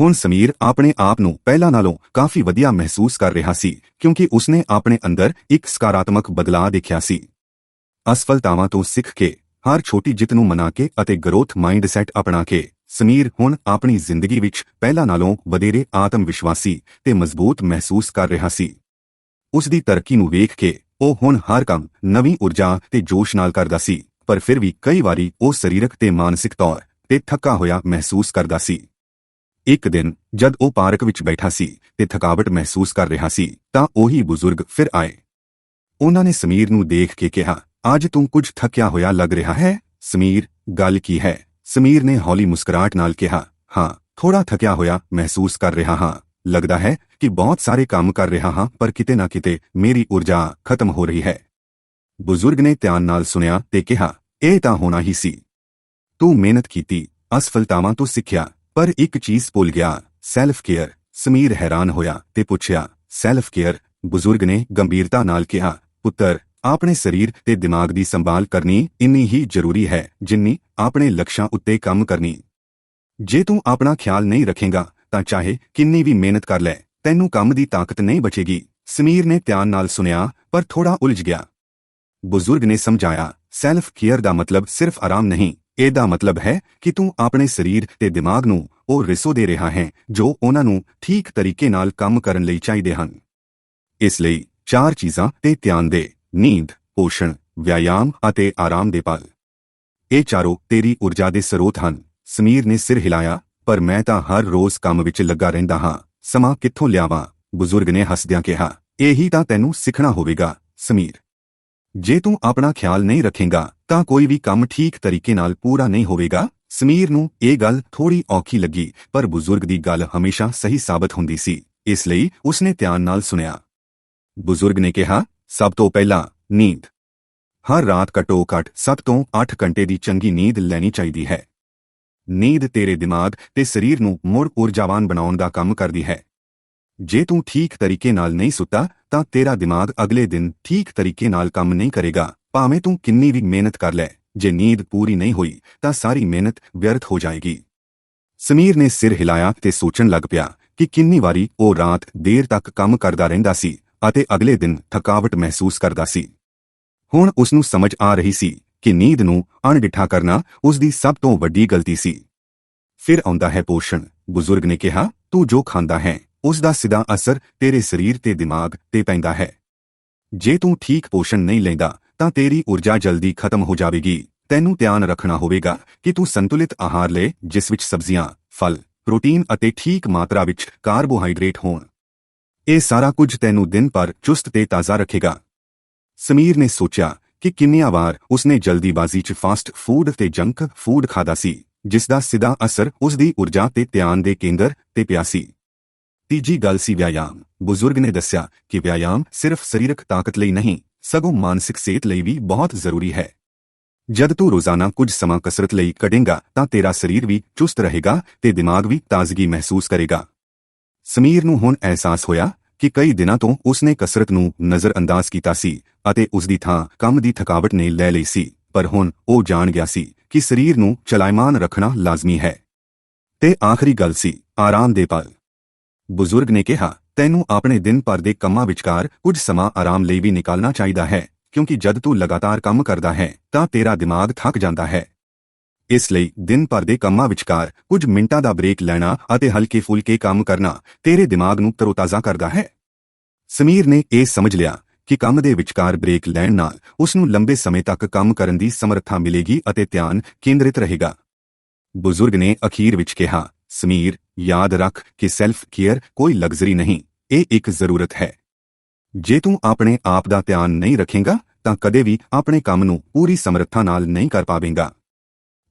ਹੁਣ ਸਮੀਰ ਆਪਣੇ ਆਪ ਨੂੰ ਪਹਿਲਾਂ ਨਾਲੋਂ ਕਾਫੀ ਵਧੀਆ ਮਹਿਸੂਸ ਕਰ ਰਿਹਾ ਸੀ, ਕਿਉਂਕਿ ਉਸਨੇ ਆਪਣੇ ਅੰਦਰ ਇੱਕ ਸਕਾਰਾਤਮਕ ਬਦਲਾਅ ਦੇਖਿਆ ਸੀ। ਅਸਫਲਤਾਵਾਂ ਤੋਂ ਸਿੱਖ ਕੇ ਹਰ ਛੋਟੀ ਜਿੱਤ ਨੂੰ ਮਨਾ ਕੇ ਅਤੇ ਗਰੋਥ ਮਾਈਂਡਸੈਟ ਅਪਣਾ ਕੇ। ਸਮੀਰ ਹੁਣ ਆਪਣੀ ਜ਼ਿੰਦਗੀ ਵਿੱਚ ਪਹਿਲਾਂ ਨਾਲੋਂ ਵਧੇਰੇ ਆਤਮ ਵਿਸ਼ਵਾਸੀ ਤੇ ਮਜ਼ਬੂਤ ਮਹਿਸੂਸ ਕਰ ਰਿਹਾ ਸੀ। ਉਸ ਦੀ ਤਰੱਕੀ ਨੂੰ ਵੇਖ ਕੇ ਉਹ ਹੁਣ ਹਰ ਕੰਮ, ਨਵੀਂ ਊਰਜਾ ਤੇ ਜੋਸ਼ ਨਾਲ ਕਰਦਾ ਸੀ, ਪਰ ਫਿਰ ਵੀ ਕਈ ਵਾਰੀ ਉਹ ਸਰੀਰਕ ਤੇ ਮਾਨਸਿਕ ਤੌਰ ਤੇ ਥੱਕਾ ਹੋਇਆ ਮਹਿਸੂਸ ਕਰਦਾ ਸੀ। ਇੱਕ ਦਿਨ ਜਦ ਉਹ ਪਾਰਕ ਵਿੱਚ ਬੈਠਾ ਸੀ ਤੇ ਥਕਾਵਟ ਮਹਿਸੂਸ ਕਰ ਰਿਹਾ ਸੀ ਤਾਂ ਉਹੀ ਬਜ਼ੁਰਗ ਫਿਰ ਆਏ। ਉਹਨਾਂ ਨੇ ਸਮੀਰ ਨੂੰ ਦੇਖ ਕੇ ਕਿਹਾ ਅੱਜ ਤੂੰ ਕੁਝ ਥੱਕਿਆ ਹੋਇਆ ਲੱਗ ਰਿਹਾ ਹੈ? ਸਮੀਰ, ਗੱਲ ਕੀ ਹੈ? ਸਮੀਰ ਨੇ ਹੌਲੀ ਮੁਸਕਰਾਹਟ ਨਾਲ ਕਿਹਾ, ਹਾਂ ਥੋੜਾ ਥੱਕਿਆ ਹੋਇਆ ਮਹਿਸੂਸ ਕਰ ਰਿਹਾ ਹਾਂ। ਲੱਗਦਾ ਹੈ ਕਿ ਬਹੁਤ ਸਾਰੇ ਕੰਮ ਕਰ ਰਿਹਾ ਹਾਂ, ਪਰ ਕਿਤੇ ਨਾ ਕਿਤੇ ਮੇਰੀ ਊਰਜਾ ਖਤਮ ਹੋ ਰਹੀ ਹੈ। ਬਜ਼ੁਰਗ ਨੇ ਧਿਆਨ ਨਾਲ ਸੁਣਿਆ ਤੇ ਕਿਹਾ, ਇਹ ਤਾਂ ਹੋਣਾ ਹੀ ਸੀ। ਤੂੰ ਮਿਹਨਤ ਕੀਤੀ, ਅਸਫਲਤਾਵਾਂ ਤੋਂ ਸਿੱਖਿਆ, ਪਰ ਇੱਕ ਚੀਜ਼ ਭੁੱਲ ਗਿਆ ਸੈਲਫ ਕੇਅਰ ਸਮੀਰ ਹੈਰਾਨ ਹੋਇਆ ਤੇ ਪੁੱਛਿਆ ਸੈਲਫ ਕੇਅਰ ਬਜ਼ੁਰਗ ਨੇ ਗੰਭੀਰਤਾ ਨਾਲ ਕਿਹਾ, ਪੁੱਤਰ ਆਪਣੇ ਸਰੀਰ ਤੇ ਦਿਮਾਗ ਦੀ ਸੰਭਾਲ ਕਰਨੀ ਇੰਨੀ ਹੀ ਜ਼ਰੂਰੀ ਹੈ, ਜਿੰਨੀ ਆਪਣੇ ਲਕਸ਼ਾਂ ਉੱਤੇ ਕੰਮ ਕਰਨੀ। ਜੇ ਤੂੰ ਆਪਣਾ ਖਿਆਲ ਨਹੀਂ ਰੱਖੇਗਾ, ਤਾਂ ਚਾਹੇ ਕਿੰਨੀ ਵੀ ਮਿਹਨਤ ਕਰ ਲੈ, ਤੈਨੂੰ ਕੰਮ ਦੀ ਤਾਕਤ ਨਹੀਂ ਬਚੇਗੀ। ਸਮੀਰ ਨੇ ਧਿਆਨ ਨਾਲ ਸੁਨਿਆ ਪਰ ਥੋੜਾ ਉਲਝ ਗਿਆ। ਬਜ਼ੁਰਗ ਨੇ ਸਮਝਾਇਆ ਸੈਲਫ ਕੇਅਰ ਦਾ ਮਤਲਬ ਸਿਰਫ ਆਰਾਮ ਨਹੀਂ, ਇਹਦਾ ਮਤਲਬ ਹੈ ਕਿ ਤੂੰ ਆਪਣੇ ਸਰੀਰ ਤੇ ਦਿਮਾਗ ਨੂੰ ਉਹ ਰਿਸੋ ਦੇ ਰਿਹਾ ਹੈ, ਜੋ ਉਹਨਾਂ ਨੂੰ ਠੀਕ ਤਰੀਕੇ ਨਾਲ ਕੰਮ ਕਰਨ ਲਈ ਚਾਹੀਦੇ ਹਨ। ਇਸ ਲਈ ਚਾਰ ਚੀਜ਼ਾਂ ਤੇ ਧਿਆਨ ਦੇ। ਨੀਂਦ, ਪੋਸ਼ਣ ਵਿਆਇਆਮ ਅਤੇ ਆਰਾਮ ਦੇ ਪਲ। ਇਹ ਚਾਰੋਂ ਤੇਰੀ ਊਰਜਾ ਦੇ ਸਰੋਤ ਹਨ। ਸਮੀਰ ਨੇ ਸਿਰ ਹਿਲਾਇਆ, ਪਰ ਮੈਂ ਤਾਂ ਹਰ ਰੋਜ਼ ਕੰਮ ਵਿੱਚ ਲੱਗਾ ਰਹਿੰਦਾ ਹਾਂ। ਸਮਾਂ ਕਿੱਥੋਂ ਲਿਆਵਾਂ? ਬਜ਼ੁਰਗ ਨੇ ਹੱਸਦਿਆਂ ਕਿਹਾ, ਇਹੀ ਤਾਂ ਤੈਨੂੰ ਸਿੱਖਣਾ ਹੋਵੇਗਾ, ਸਮੀਰ। ਜੇ ਤੂੰ ਆਪਣਾ ਖਿਆਲ ਨਹੀਂ ਰੱਖੇਗਾ, ਤਾਂ ਕੋਈ ਵੀ ਕੰਮ ਠੀਕ ਤਰੀਕੇ ਨਾਲ ਪੂਰਾ ਨਹੀਂ ਹੋਵੇਗਾ। ਸਮੀਰ ਨੂੰ ਇਹ ਗੱਲ ਥੋੜੀ ਔਖੀ ਲੱਗੀ, ਪਰ ਬਜ਼ੁਰਗ ਦੀ ਗੱਲ ਹਮੇਸ਼ਾ ਸਹੀ ਸਾਬਤ ਹੁੰਦੀ ਸੀ। ਇਸ ਲਈ ਉਸਨੇ ਧਿਆਨ ਨਾਲ ਸੁਣਿਆ। ਬਜ਼ੁਰਗ ਨੇ ਕਿਹਾ ਸਭ ਤੋਂ ਪਹਿਲਾਂ ਨੀਂਦ। ਹਰ ਰਾਤ ਘੱਟੋ ਘੱਟ 7 ਤੋਂ 8 ਘੰਟੇ ਦੀ ਚੰਗੀ ਨੀਂਦ ਲੈਣੀ ਚਾਹੀਦੀ ਹੈ। ਨੀਂਦ ਤੇਰੇ ਦਿਮਾਗ ਤੇ ਸਰੀਰ ਨੂੰ ਮੁੜ ਊਰਜਾਵਾਨ ਬਣਾਉਣ ਦਾ ਕੰਮ ਕਰਦੀ ਹੈ। ਜੇ ਤੂੰ ਠੀਕ ਤਰੀਕੇ ਨਾਲ ਨਹੀਂ ਸੁੱਤਾ, ਤਾਂ ਤੇਰਾ ਦਿਮਾਗ ਅਗਲੇ ਦਿਨ ਠੀਕ ਤਰੀਕੇ ਨਾਲ ਕੰਮ ਨਹੀਂ ਕਰੇਗਾ। ਭਾਵੇਂ ਤੂੰ ਕਿੰਨੀ ਵੀ ਮਿਹਨਤ ਕਰ ਲੈ, ਜੇ ਨੀਂਦ ਪੂਰੀ ਨਹੀਂ ਹੋਈ, ਤਾਂ ਸਾਰੀ ਮਿਹਨਤ ਵਿਅਰਥ ਹੋ ਜਾਏਗੀ। ਸਮੀਰ ਨੇ ਸਿਰ ਹਿਲਾਇਆ ਤੇ ਸੋਚਣ ਲੱਗ ਪਿਆ ਕਿ ਕਿੰਨੀ ਵਾਰੀ ਉਹ ਰਾਤ ਦੇਰ ਤੱਕ ਕੰਮ ਕਰਦਾ ਰਹਿੰਦਾ ਸੀ ਅਤੇ ਅਗਲੇ ਦਿਨ ਥਕਾਵਟ ਮਹਿਸੂਸ ਕਰਦਾ ਸੀ। ਹੁਣ ਉਸ ਨੂੰ ਸਮਝ ਆ ਰਹੀ ਸੀ ਕਿ ਨੀਂਦ ਨੂੰ ਅਣਡਿੱਠਾ ਕਰਨਾ ਉਸ ਦੀ ਸਭ ਤੋਂ ਵੱਡੀ ਗਲਤੀ ਸੀ। ਫਿਰ ਆਉਂਦਾ ਹੈ ਪੋਸ਼ਣ। ਬਜ਼ੁਰਗ ਨੇ ਕਿਹਾ, ਤੂੰ ਜੋ ਖਾਂਦਾ ਹੈ ਉਸ ਦਾ ਸਿੱਧਾ ਅਸਰ ਤੇਰੇ ਸਰੀਰ ਤੇ ਦਿਮਾਗ ਤੇ ਪੈਂਦਾ ਹੈ। ਜੇ ਤੂੰ ਠੀਕ ਪੋਸ਼ਣ ਨਹੀਂ ਲੈਂਦਾ, ਤਾਂ ਤੇਰੀ ਊਰਜਾ ਜਲਦੀ ਖਤਮ ਹੋ ਜਾਵੇਗੀ। ਤੈਨੂੰ ਧਿਆਨ ਰੱਖਣਾ ਹੋਵੇਗਾ ਕਿ ਤੂੰ ਸੰਤੁਲਿਤ ਆਹਾਰ ਲੈ, ਜਿਸ ਵਿੱਚ ਸਬਜ਼ੀਆਂ, ਫਲ, ਪ੍ਰੋਟੀਨ ਅਤੇ ਠੀਕ ਮਾਤਰਾ ਵਿੱਚ ਕਾਰਬੋਹਾਈਡਰੇਟ ਹੋਣ। ਇਹ ਸਾਰਾ ਕੁਝ ਤੈਨੂੰ ਦਿਨ ਭਰ ਚੁਸਤ ਤੇ ਤਾਜ਼ਾ ਰੱਖੇਗਾ। ਸਮੀਰ ਨੇ ਸੋਚਿਆ ਕਿ ਕਿੰਨੀਆਂ ਵਾਰ ਉਸਨੇ ਜਲਦੀਬਾਜ਼ੀ 'ਚ ਫਾਸਟ ਫੂਡ ਤੇ ਜੰਕ ਫੂਡ ਖਾਦਾ ਸੀ ਜਿਸ ਦਾ ਸਿੱਧਾ ਅਸਰ ਉਸ ਦੀ ਊਰਜਾ ਤੇ ਧਿਆਨ ਦੇ ਕੇਂਦਰ ਤੇ ਪਿਆ ਸੀ। ਤੀਜੀ ਗੱਲ ਸੀ ਵਿਆਇਆਮ ਬਜ਼ੁਰਗ ਨੇ ਦੱਸਿਆ ਕਿ ਵਿਆਇਆਮ ਸਿਰਫ ਸਰੀਰਕ ਤਾਕਤ ਲਈ ਨਹੀਂ, ਸਗੋਂ ਮਾਨਸਿਕ ਸਿਹਤ ਲਈ ਵੀ ਬਹੁਤ ਜ਼ਰੂਰੀ ਹੈ। ਜਦ ਤੂੰ ਰੋਜ਼ਾਨਾ ਕੁਝ ਸਮਾਂ ਕਸਰਤ ਲਈ ਕੱਢੇਂਗਾ ਤਾਂ ਤੇਰਾ ਸਰੀਰ ਵੀ ਚੁਸਤ ਰਹੇਗਾ ਤੇ ਦਿਮਾਗ ਵੀ ਤਾਜ਼ਗੀ ਮਹਿਸੂਸ ਕਰੇਗਾ। ਸਮੀਰ ਨੂੰ ਹੁਣ ਅਹਿਸਾਸ ਹੋਇਆ ਕਿ ਕਈ ਦਿਨਾਂ ਤੋਂ ਉਸਨੇ ਕਸਰਤ ਨੂੰ ਨਜ਼ਰਅੰਦਾਜ਼ ਕੀਤਾ ਸੀ ਅਤੇ ਉਸ ਦੀ ਥਾਂ ਕੰਮ ਦੀ ਥਕਾਵਟ ਨੇ ਲੈ ਲਈ ਸੀ, ਪਰ ਹੁਣ ਉਹ ਜਾਣ ਗਿਆ ਸੀ ਕਿ ਸਰੀਰ ਨੂੰ ਚਲਾਇਮਾਨ ਰੱਖਣਾ ਲਾਜ਼ਮੀ ਹੈ। ਤੇ ਆਖਰੀ ਗੱਲ ਸੀ, ਆਰਾਮ ਦੇ ਪਲ। ਬਜ਼ੁਰਗ ਨੇ ਕਿਹਾ, ਤੈਨੂੰ ਆਪਣੇ ਦਿਨ ਭਰ ਦੇ ਕੰਮਾਂ ਵਿਚਕਾਰ ਕੁਝ ਸਮਾਂ ਆਰਾਮ ਲਈ ਵੀ ਨਿਕਾਲਣਾ ਚਾਹੀਦਾ ਹੈ, ਕਿਉਂਕਿ ਜਦ ਤੂੰ ਲਗਾਤਾਰ ਕੰਮ ਕਰਦਾ ਹੈ, ਤਾਂ ਤੇਰਾ ਦਿਮਾਗ ਥੱਕ ਜਾਂਦਾ ਹੈ। ਇਸ ਲਈ ਦਿਨ ਭਰ ਦੇ ਕੰਮਾਂ ਵਿਚਕਾਰ ਕੁਝ ਮਿੰਟਾਂ ਦਾ ਬ੍ਰੇਕ ਲੈਣਾ ਅਤੇ ਹਲਕੇ ਫੁਲਕੇ ਕੰਮ ਕਰਨਾ ਤੇਰੇ ਦਿਮਾਗ ਨੂੰ ਤਰੋਤਾਜ਼ਾ ਕਰਦਾ ਹੈ। ਸਮੀਰ ਨੇ ਇਹ ਸਮਝ ਲਿਆ ਕਿ ਕੰਮ ਦੇ ਵਿਚਕਾਰ ਬ੍ਰੇਕ ਲੈਣ ਨਾਲ ਉਸ ਨੂੰ ਲੰਬੇ ਸਮੇਂ ਤੱਕ ਕੰਮ ਕਰਨ ਦੀ ਸਮਰੱਥਾ ਮਿਲੇਗੀ ਅਤੇ ਧਿਆਨ ਕੇਂਦਰਿਤ ਰਹੇਗਾ। ਬਜ਼ੁਰਗ ਨੇ ਅਖੀਰ ਵਿੱਚ ਕਿਹਾ, ਸਮੀਰ, ਯਾਦ ਰੱਖ ਕਿ ਸੈਲਫ ਕੇਅਰ ਕੋਈ ਲਗਜ਼ਰੀ ਨਹੀਂ, ਇਹ ਇੱਕ ਜ਼ਰੂਰਤ ਹੈ। ਜੇ ਤੂੰ ਆਪਣੇ ਆਪ ਦਾ ਧਿਆਨ ਨਹੀਂ ਰੱਖੇਗਾ, ਤਾਂ ਕਦੇ ਵੀ ਆਪਣੇ ਕੰਮ ਨੂੰ ਪੂਰੀ ਸਮਰੱਥਾ ਨਾਲ ਨਹੀਂ ਕਰ ਪਾਵੇਂਗਾ।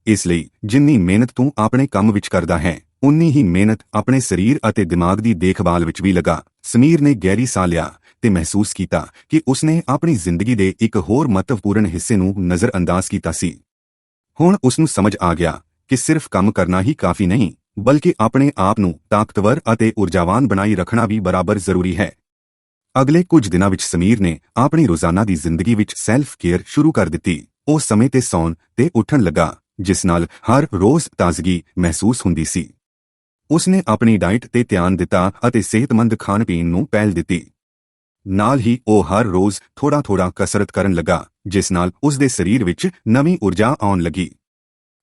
ਇਸ ਲਈ ਜਿੰਨੀ ਮਿਹਨਤ ਤੂੰ ਆਪਣੇ ਕੰਮ ਵਿੱਚ ਕਰਦਾ ਹੈ, ਉਨੀ ਹੀ ਮਿਹਨਤ ਆਪਣੇ ਸਰੀਰ ਅਤੇ ਦਿਮਾਗ ਦੀ ਦੇਖਭਾਲ ਵਿੱਚ ਵੀ ਲਗਾ। ਸਮੀਰ ਨੇ ਗਹਿਰੀ ਸਾਹ ਲਿਆ ਤੇ ਮਹਿਸੂਸ ਕੀਤਾ ਕਿ ਉਸਨੇ ਆਪਣੀ ਜ਼ਿੰਦਗੀ ਦੇ ਇੱਕ ਹੋਰ ਮਹੱਤਵਪੂਰਨ ਹਿੱਸੇ ਨੂੰ ਨਜ਼ਰਅੰਦਾਜ਼ ਕੀਤਾ ਸੀ। ਹੁਣ ਉਸ ਨੂੰ ਸਮਝ ਆ ਗਿਆ ਕਿ ਸਿਰਫ ਕੰਮ ਕਰਨਾ ਹੀ ਕਾਫੀ ਨਹੀਂ, ਬਲਕਿ ਆਪਣੇ ਆਪ ਨੂੰ ਤਾਕਤਵਰ ਅਤੇ ਊਰਜਾਵਾਨ ਬਣਾਈ ਰੱਖਣਾ ਵੀ ਬਰਾਬਰ ਜ਼ਰੂਰੀ ਹੈ। ਅਗਲੇ ਕੁਝ ਦਿਨਾਂ ਵਿੱਚ ਸਮੀਰ ਨੇ ਆਪਣੀ ਰੋਜ਼ਾਨਾ ਦੀ ਜ਼ਿੰਦਗੀ ਵਿੱਚ ਸੈਲਫ ਕੇਅਰ ਸ਼ੁਰੂ ਕਰ ਦਿੱਤੀ। ਉਹ ਸਮੇਂ ਤੇ ਸੌਣ ਤੇ ਉੱਠਣ ਲੱਗਾ। ਜਿਸ ਨਾਲ ਹਰ ਰੋਜ਼ ਤਾਜ਼ਗੀ ਮਹਿਸੂਸ ਹੁੰਦੀ ਸੀ। ਉਸਨੇ ਆਪਣੀ ਡਾਈਟ ਤੇ ਧਿਆਨ ਦਿੱਤਾ ਅਤੇ ਸਿਹਤਮੰਦ ਖਾਣ ਪੀਣ ਨੂੰ ਪਹਿਲ ਦਿੱਤੀ। ਨਾਲ ਹੀ ਉਹ ਹਰ ਰੋਜ਼ ਥੋੜਾ-ਥੋੜਾ ਕਸਰਤ ਕਰਨ ਲੱਗਾ, ਜਿਸ ਨਾਲ ਉਸ ਦੇ ਸਰੀਰ ਵਿੱਚ ਨਵੀਂ ਊਰਜਾ ਆਉਣ ਲੱਗੀ।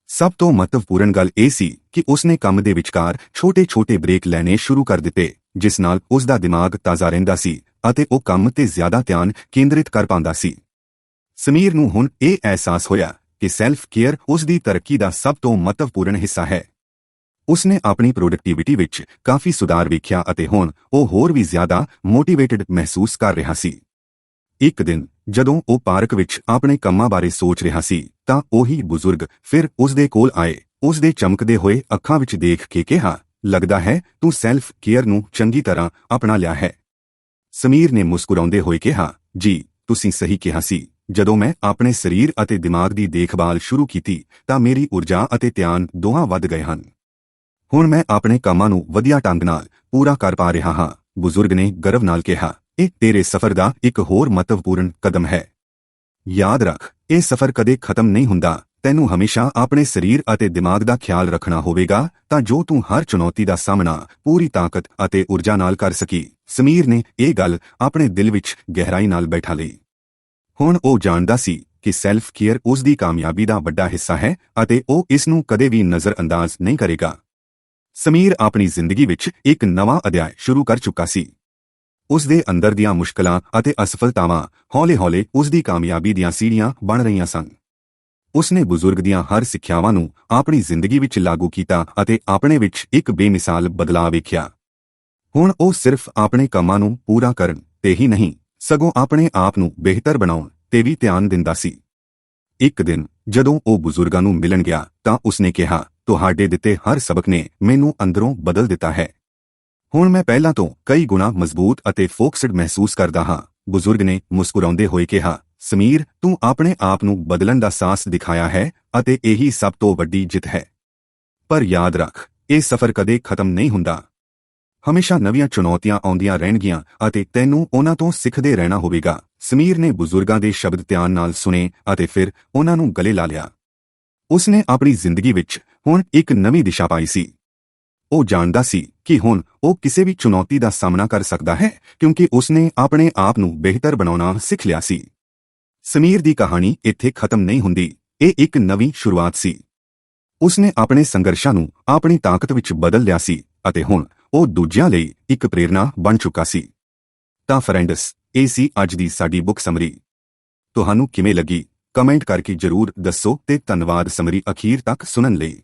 ਸਭ ਤੋਂ ਮਹੱਤਵਪੂਰਨ ਗੱਲ ਇਹ ਸੀ ਕਿ ਉਸਨੇ ਕੰਮ ਦੇ ਵਿਚਕਾਰ ਛੋਟੇ-ਛੋਟੇ ਬ੍ਰੇਕ ਲੈਣੇ ਸ਼ੁਰੂ ਕਰ ਦਿੱਤੇ, ਜਿਸ ਨਾਲ ਉਸ ਦਾ ਦਿਮਾਗ ਤਾਜ਼ਾ ਰਹਿੰਦਾ ਸੀ ਅਤੇ ਉਹ ਕੰਮ ਤੇ ਜ਼ਿਆਦਾ ਧਿਆਨ ਕੇਂਦਰਿਤ ਕਰ ਪਾਉਂਦਾ ਸੀ। ਸਮੀਰ ਨੂੰ ਹੁਣ ਇਹ ਅਹਿਸਾਸ ਹੋਇਆ ਕਿ ਸੈਲਫ ਕੇਅਰ ਉਸ ਦੀ ਤਰੱਕੀ ਦਾ ਸਭ ਤੋਂ ਮਹੱਤਵਪੂਰਨ ਹਿੱਸਾ ਹੈ। ਉਸਨੇ ਆਪਣੀ ਪ੍ਰੋਡਕਟਿਵਿਟੀ ਵਿੱਚ ਕਾਫੀ ਸੁਧਾਰ ਵੇਖਿਆ ਅਤੇ ਹੁਣ ਉਹ ਹੋਰ ਵੀ ਜ਼ਿਆਦਾ ਮੋਟੀਵੇਟਿਡ ਮਹਿਸੂਸ ਕਰ ਰਿਹਾ ਸੀ। ਇੱਕ ਦਿਨ, ਜਦੋਂ ਉਹ ਪਾਰਕ ਵਿੱਚ ਆਪਣੇ ਕੰਮਾਂ ਬਾਰੇ ਸੋਚ ਰਿਹਾ ਸੀ, ਤਾਂ ਉਹੀ ਬਜ਼ੁਰਗ ਫਿਰ ਉਸ ਦੇ ਕੋਲ ਆਏ। ਉਸ ਦੇ ਚਮਕਦੇ ਹੋਏ ਅੱਖਾਂ ਵਿੱਚ ਦੇਖ ਕੇ ਕਿਹਾ, ਲੱਗਦਾ ਹੈ ਤੂੰ ਸੈਲਫ ਕੇਅਰ ਨੂੰ ਚੰਗੀ ਤਰ੍ਹਾਂ ਅਪਣਾ ਲਿਆ ਹੈ। ਸਮੀਰ ਨੇ ਮੁਸਕਰਾਉਂਦੇ ਹੋਏ ਕਿਹਾ, ਜੀ, ਤੁਸੀਂ ਸਹੀ ਕਿਹਾ ਸੀ। ਜਦੋਂ ਮੈਂ ਆਪਣੇ ਸਰੀਰ ਅਤੇ ਦਿਮਾਗ ਦੀ ਦੇਖਭਾਲ ਸ਼ੁਰੂ ਕੀਤੀ ਤਾਂ ਮੇਰੀ ਊਰਜਾ ਅਤੇ ਧਿਆਨ ਦੋਹਾਂ ਵੱਧ ਗਏ ਹਨ। ਹੁਣ ਮੈਂ ਆਪਣੇ ਕੰਮਾਂ ਨੂੰ ਵਧੀਆ ਢੰਗ ਨਾਲ ਪੂਰਾ ਕਰ ਪਾ ਰਿਹਾ ਹਾਂ, ਬਜ਼ੁਰਗ ਨੇ ਗਰਵ ਨਾਲ ਕਿਹਾ। ਇਹ ਤੇਰੇ ਸਫ਼ਰ ਦਾ ਇੱਕ ਹੋਰ ਮਹੱਤਵਪੂਰਨ ਕਦਮ ਹੈ। ਯਾਦ ਰੱਖ, ਇਹ ਸਫ਼ਰ ਕਦੇ ਖਤਮ ਨਹੀਂ ਹੁੰਦਾ। ਤੈਨੂੰ ਹਮੇਸ਼ਾ ਆਪਣੇ ਸਰੀਰ ਅਤੇ ਦਿਮਾਗ ਦਾ ਖਿਆਲ ਰੱਖਣਾ ਹੋਵੇਗਾ ਤਾਂ ਜੋ ਤੂੰ ਹਰ ਚੁਣੌਤੀ ਦਾ ਸਾਹਮਣਾ ਪੂਰੀ ਤਾਕਤ ਅਤੇ ਊਰਜਾ ਨਾਲ ਕਰ ਸਕੀ। ਸਮੀਰ ਨੇ ਇਹ ਗੱਲ ਆਪਣੇ ਦਿਲ ਵਿੱਚ ਗਹਿਰਾਈ ਨਾਲ ਬੈਠਾ ਲਈ। ਹੁਣ ਉਹ ਜਾਣਦਾ ਸੀ ਕਿ ਸੈਲਫ ਕੇਅਰ ਉਸ ਦੀ ਕਾਮਯਾਬੀ ਦਾ ਵੱਡਾ ਹਿੱਸਾ ਹੈ ਅਤੇ ਉਹ ਇਸ ਨੂੰ ਕਦੇ ਵੀ ਨਜ਼ਰਅੰਦਾਜ਼ ਨਹੀਂ ਕਰੇਗਾ। ਸਮੀਰ ਆਪਣੀ ਜ਼ਿੰਦਗੀ ਵਿੱਚ ਇੱਕ ਨਵਾਂ ਅਧਿਆਇ ਸ਼ੁਰੂ ਕਰ ਚੁੱਕਾ ਸੀ। ਉਸ ਦੇ ਅੰਦਰ ਦੀਆਂ ਮੁਸ਼ਕਲਾਂ ਅਤੇ ਅਸਫਲਤਾਵਾਂ ਹੌਲੇ-ਹੌਲੇ ਉਸ ਦੀ ਕਾਮਯਾਬੀ ਦੀਆਂ ਸੀੜੀਆਂ ਬਣ ਰਹੀਆਂ ਸਨ। ਉਸਨੇ ਬਜ਼ੁਰਗ ਦੀਆਂ ਹਰ ਸਿੱਖਿਆਵਾਂ ਨੂੰ ਆਪਣੀ ਜ਼ਿੰਦਗੀ ਵਿੱਚ ਲਾਗੂ ਕੀਤਾ ਅਤੇ ਆਪਣੇ ਵਿੱਚ ਇੱਕ ਬੇਮਿਸਾਲ ਬਦਲਾਅ ਵੇਖਿਆ। ਹੁਣ ਉਹ ਸਿਰਫ ਆਪਣੇ ਕੰਮਾਂ ਨੂੰ ਪੂਰਾ ਕਰਨ ਤੇ ਹੀ ਨਹੀਂ ਸਗੋਂ ਆਪਣੇ ਆਪ ਨੂੰ ਬਿਹਤਰ ਬਣਾਉਣ ਤੇ ਵੀ ਧਿਆਨ ਦਿੰਦਾ ਸੀ। ਇੱਕ ਦਿਨ ਜਦੋਂ ਉਹ ਬਜ਼ੁਰਗਾਂ ਨੂੰ ਮਿਲਣ ਗਿਆ ਤਾਂ ਉਸਨੇ ਕਿਹਾ, ਤੁਹਾਡੇ ਦਿੱਤੇ ਹਰ ਸਬਕ ਨੇ ਮੈਨੂੰ ਅੰਦਰੋਂ ਬਦਲ ਦਿੱਤਾ ਹੈ। ਹੁਣ ਮੈਂ ਪਹਿਲਾਂ ਤੋਂ ਕਈ ਗੁਣਾ ਮਜ਼ਬੂਤ ਅਤੇ ਫੋਕਸਡ ਮਹਿਸੂਸ ਕਰਦਾ ਹਾਂ। ਬਜ਼ੁਰਗ ਨੇ ਮੁਸਕਰਾਉਂਦੇ ਹੋਏ ਕਿਹਾ, ਸਮੀਰ, ਤੂੰ ਆਪਣੇ ਆਪ ਨੂੰ ਬਦਲਣ ਦਾ ਸਾਹਸ ਦਿਖਾਇਆ ਹੈ ਅਤੇ ਇਹੀ ਸਭ ਤੋਂ ਵੱਡੀ ਜਿੱਤ ਹੈ। ਪਰ ਯਾਦ ਰੱਖ, ਇਹ ਸਫ਼ਰ ਕਦੇ ਖਤਮ ਨਹੀਂ ਹੁੰਦਾ। ਹਮੇਸ਼ਾ ਨਵੀਆਂ ਚੁਣੌਤੀਆਂ ਆਉਂਦੀਆਂ ਰਹਿਣਗੀਆਂ ਅਤੇ ਤੈਨੂੰ ਉਹਨਾਂ ਤੋਂ ਸਿੱਖਦੇ ਰਹਿਣਾ ਹੋਵੇਗਾ। ਸਮੀਰ ਨੇ ਬਜ਼ੁਰਗਾਂ ਦੇ ਸ਼ਬਦ ਧਿਆਨ ਨਾਲ ਸੁਨੇ ਅਤੇ ਫਿਰ ਉਹਨਾਂ ਨੂੰ ਗਲੇ ਲਾ ਲਿਆ। ਉਸਨੇ ਆਪਣੀ ਜ਼ਿੰਦਗੀ ਵਿੱਚ ਹੁਣ ਇੱਕ ਨਵੀਂ ਦਿਸ਼ਾ ਪਾਈ ਸੀ। ਉਹ ਜਾਣਦਾ ਸੀ ਕਿ ਹੁਣ ਉਹ ਕਿਸੇ ਵੀ ਚੁਣੌਤੀ ਦਾ ਸਾਹਮਣਾ ਕਰ ਸਕਦਾ ਹੈ, ਕਿਉਂਕਿ ਉਸਨੇ ਆਪਣੇ ਆਪ ਨੂੰ ਬਿਹਤਰ ਬਣਾਉਣਾ ਸਿੱਖ ਲਿਆ ਸੀ। ਸਮੀਰ ਦੀ ਕਹਾਣੀ ਇੱਥੇ ਖਤਮ ਨਹੀਂ ਹੁੰਦੀ। ਇਹ ਇੱਕ ਨਵੀਂ ਸ਼ੁਰੂਆਤ ਸੀ। ਉਸਨੇ ਆਪਣੇ ਸੰਘਰਸ਼ਾਂ ਨੂੰ ਆਪਣੀ ਤਾਕਤ ਵਿੱਚ ਬਦਲ ਲਿਆ ਸੀ ਅਤੇ ਹੁਣ ਉਹ ਦੂਜਿਆਂ ਲਈ ਇੱਕ ਪ੍ਰੇਰਣਾ ਬਣ ਚੁੱਕਾ ਸੀ। ਤਾਂ ਫਰੈਂਡਸ, ਇਹ ਸੀ ਅੱਜ ਦੀ ਸਾਡੀ ਬੁੱਕ ਸਮਰੀ ਤੁਹਾਨੂੰ ਕਿਵੇਂ ਲੱਗੀ? ਕਮੈਂਟ ਕਰਕੇ ਜਰੂਰ ਦੱਸੋ ਤੇ ਧੰਨਵਾਦ ਸਮਰੀ ਅਖੀਰ ਤੱਕ ਸੁਣਨ ਲਈ।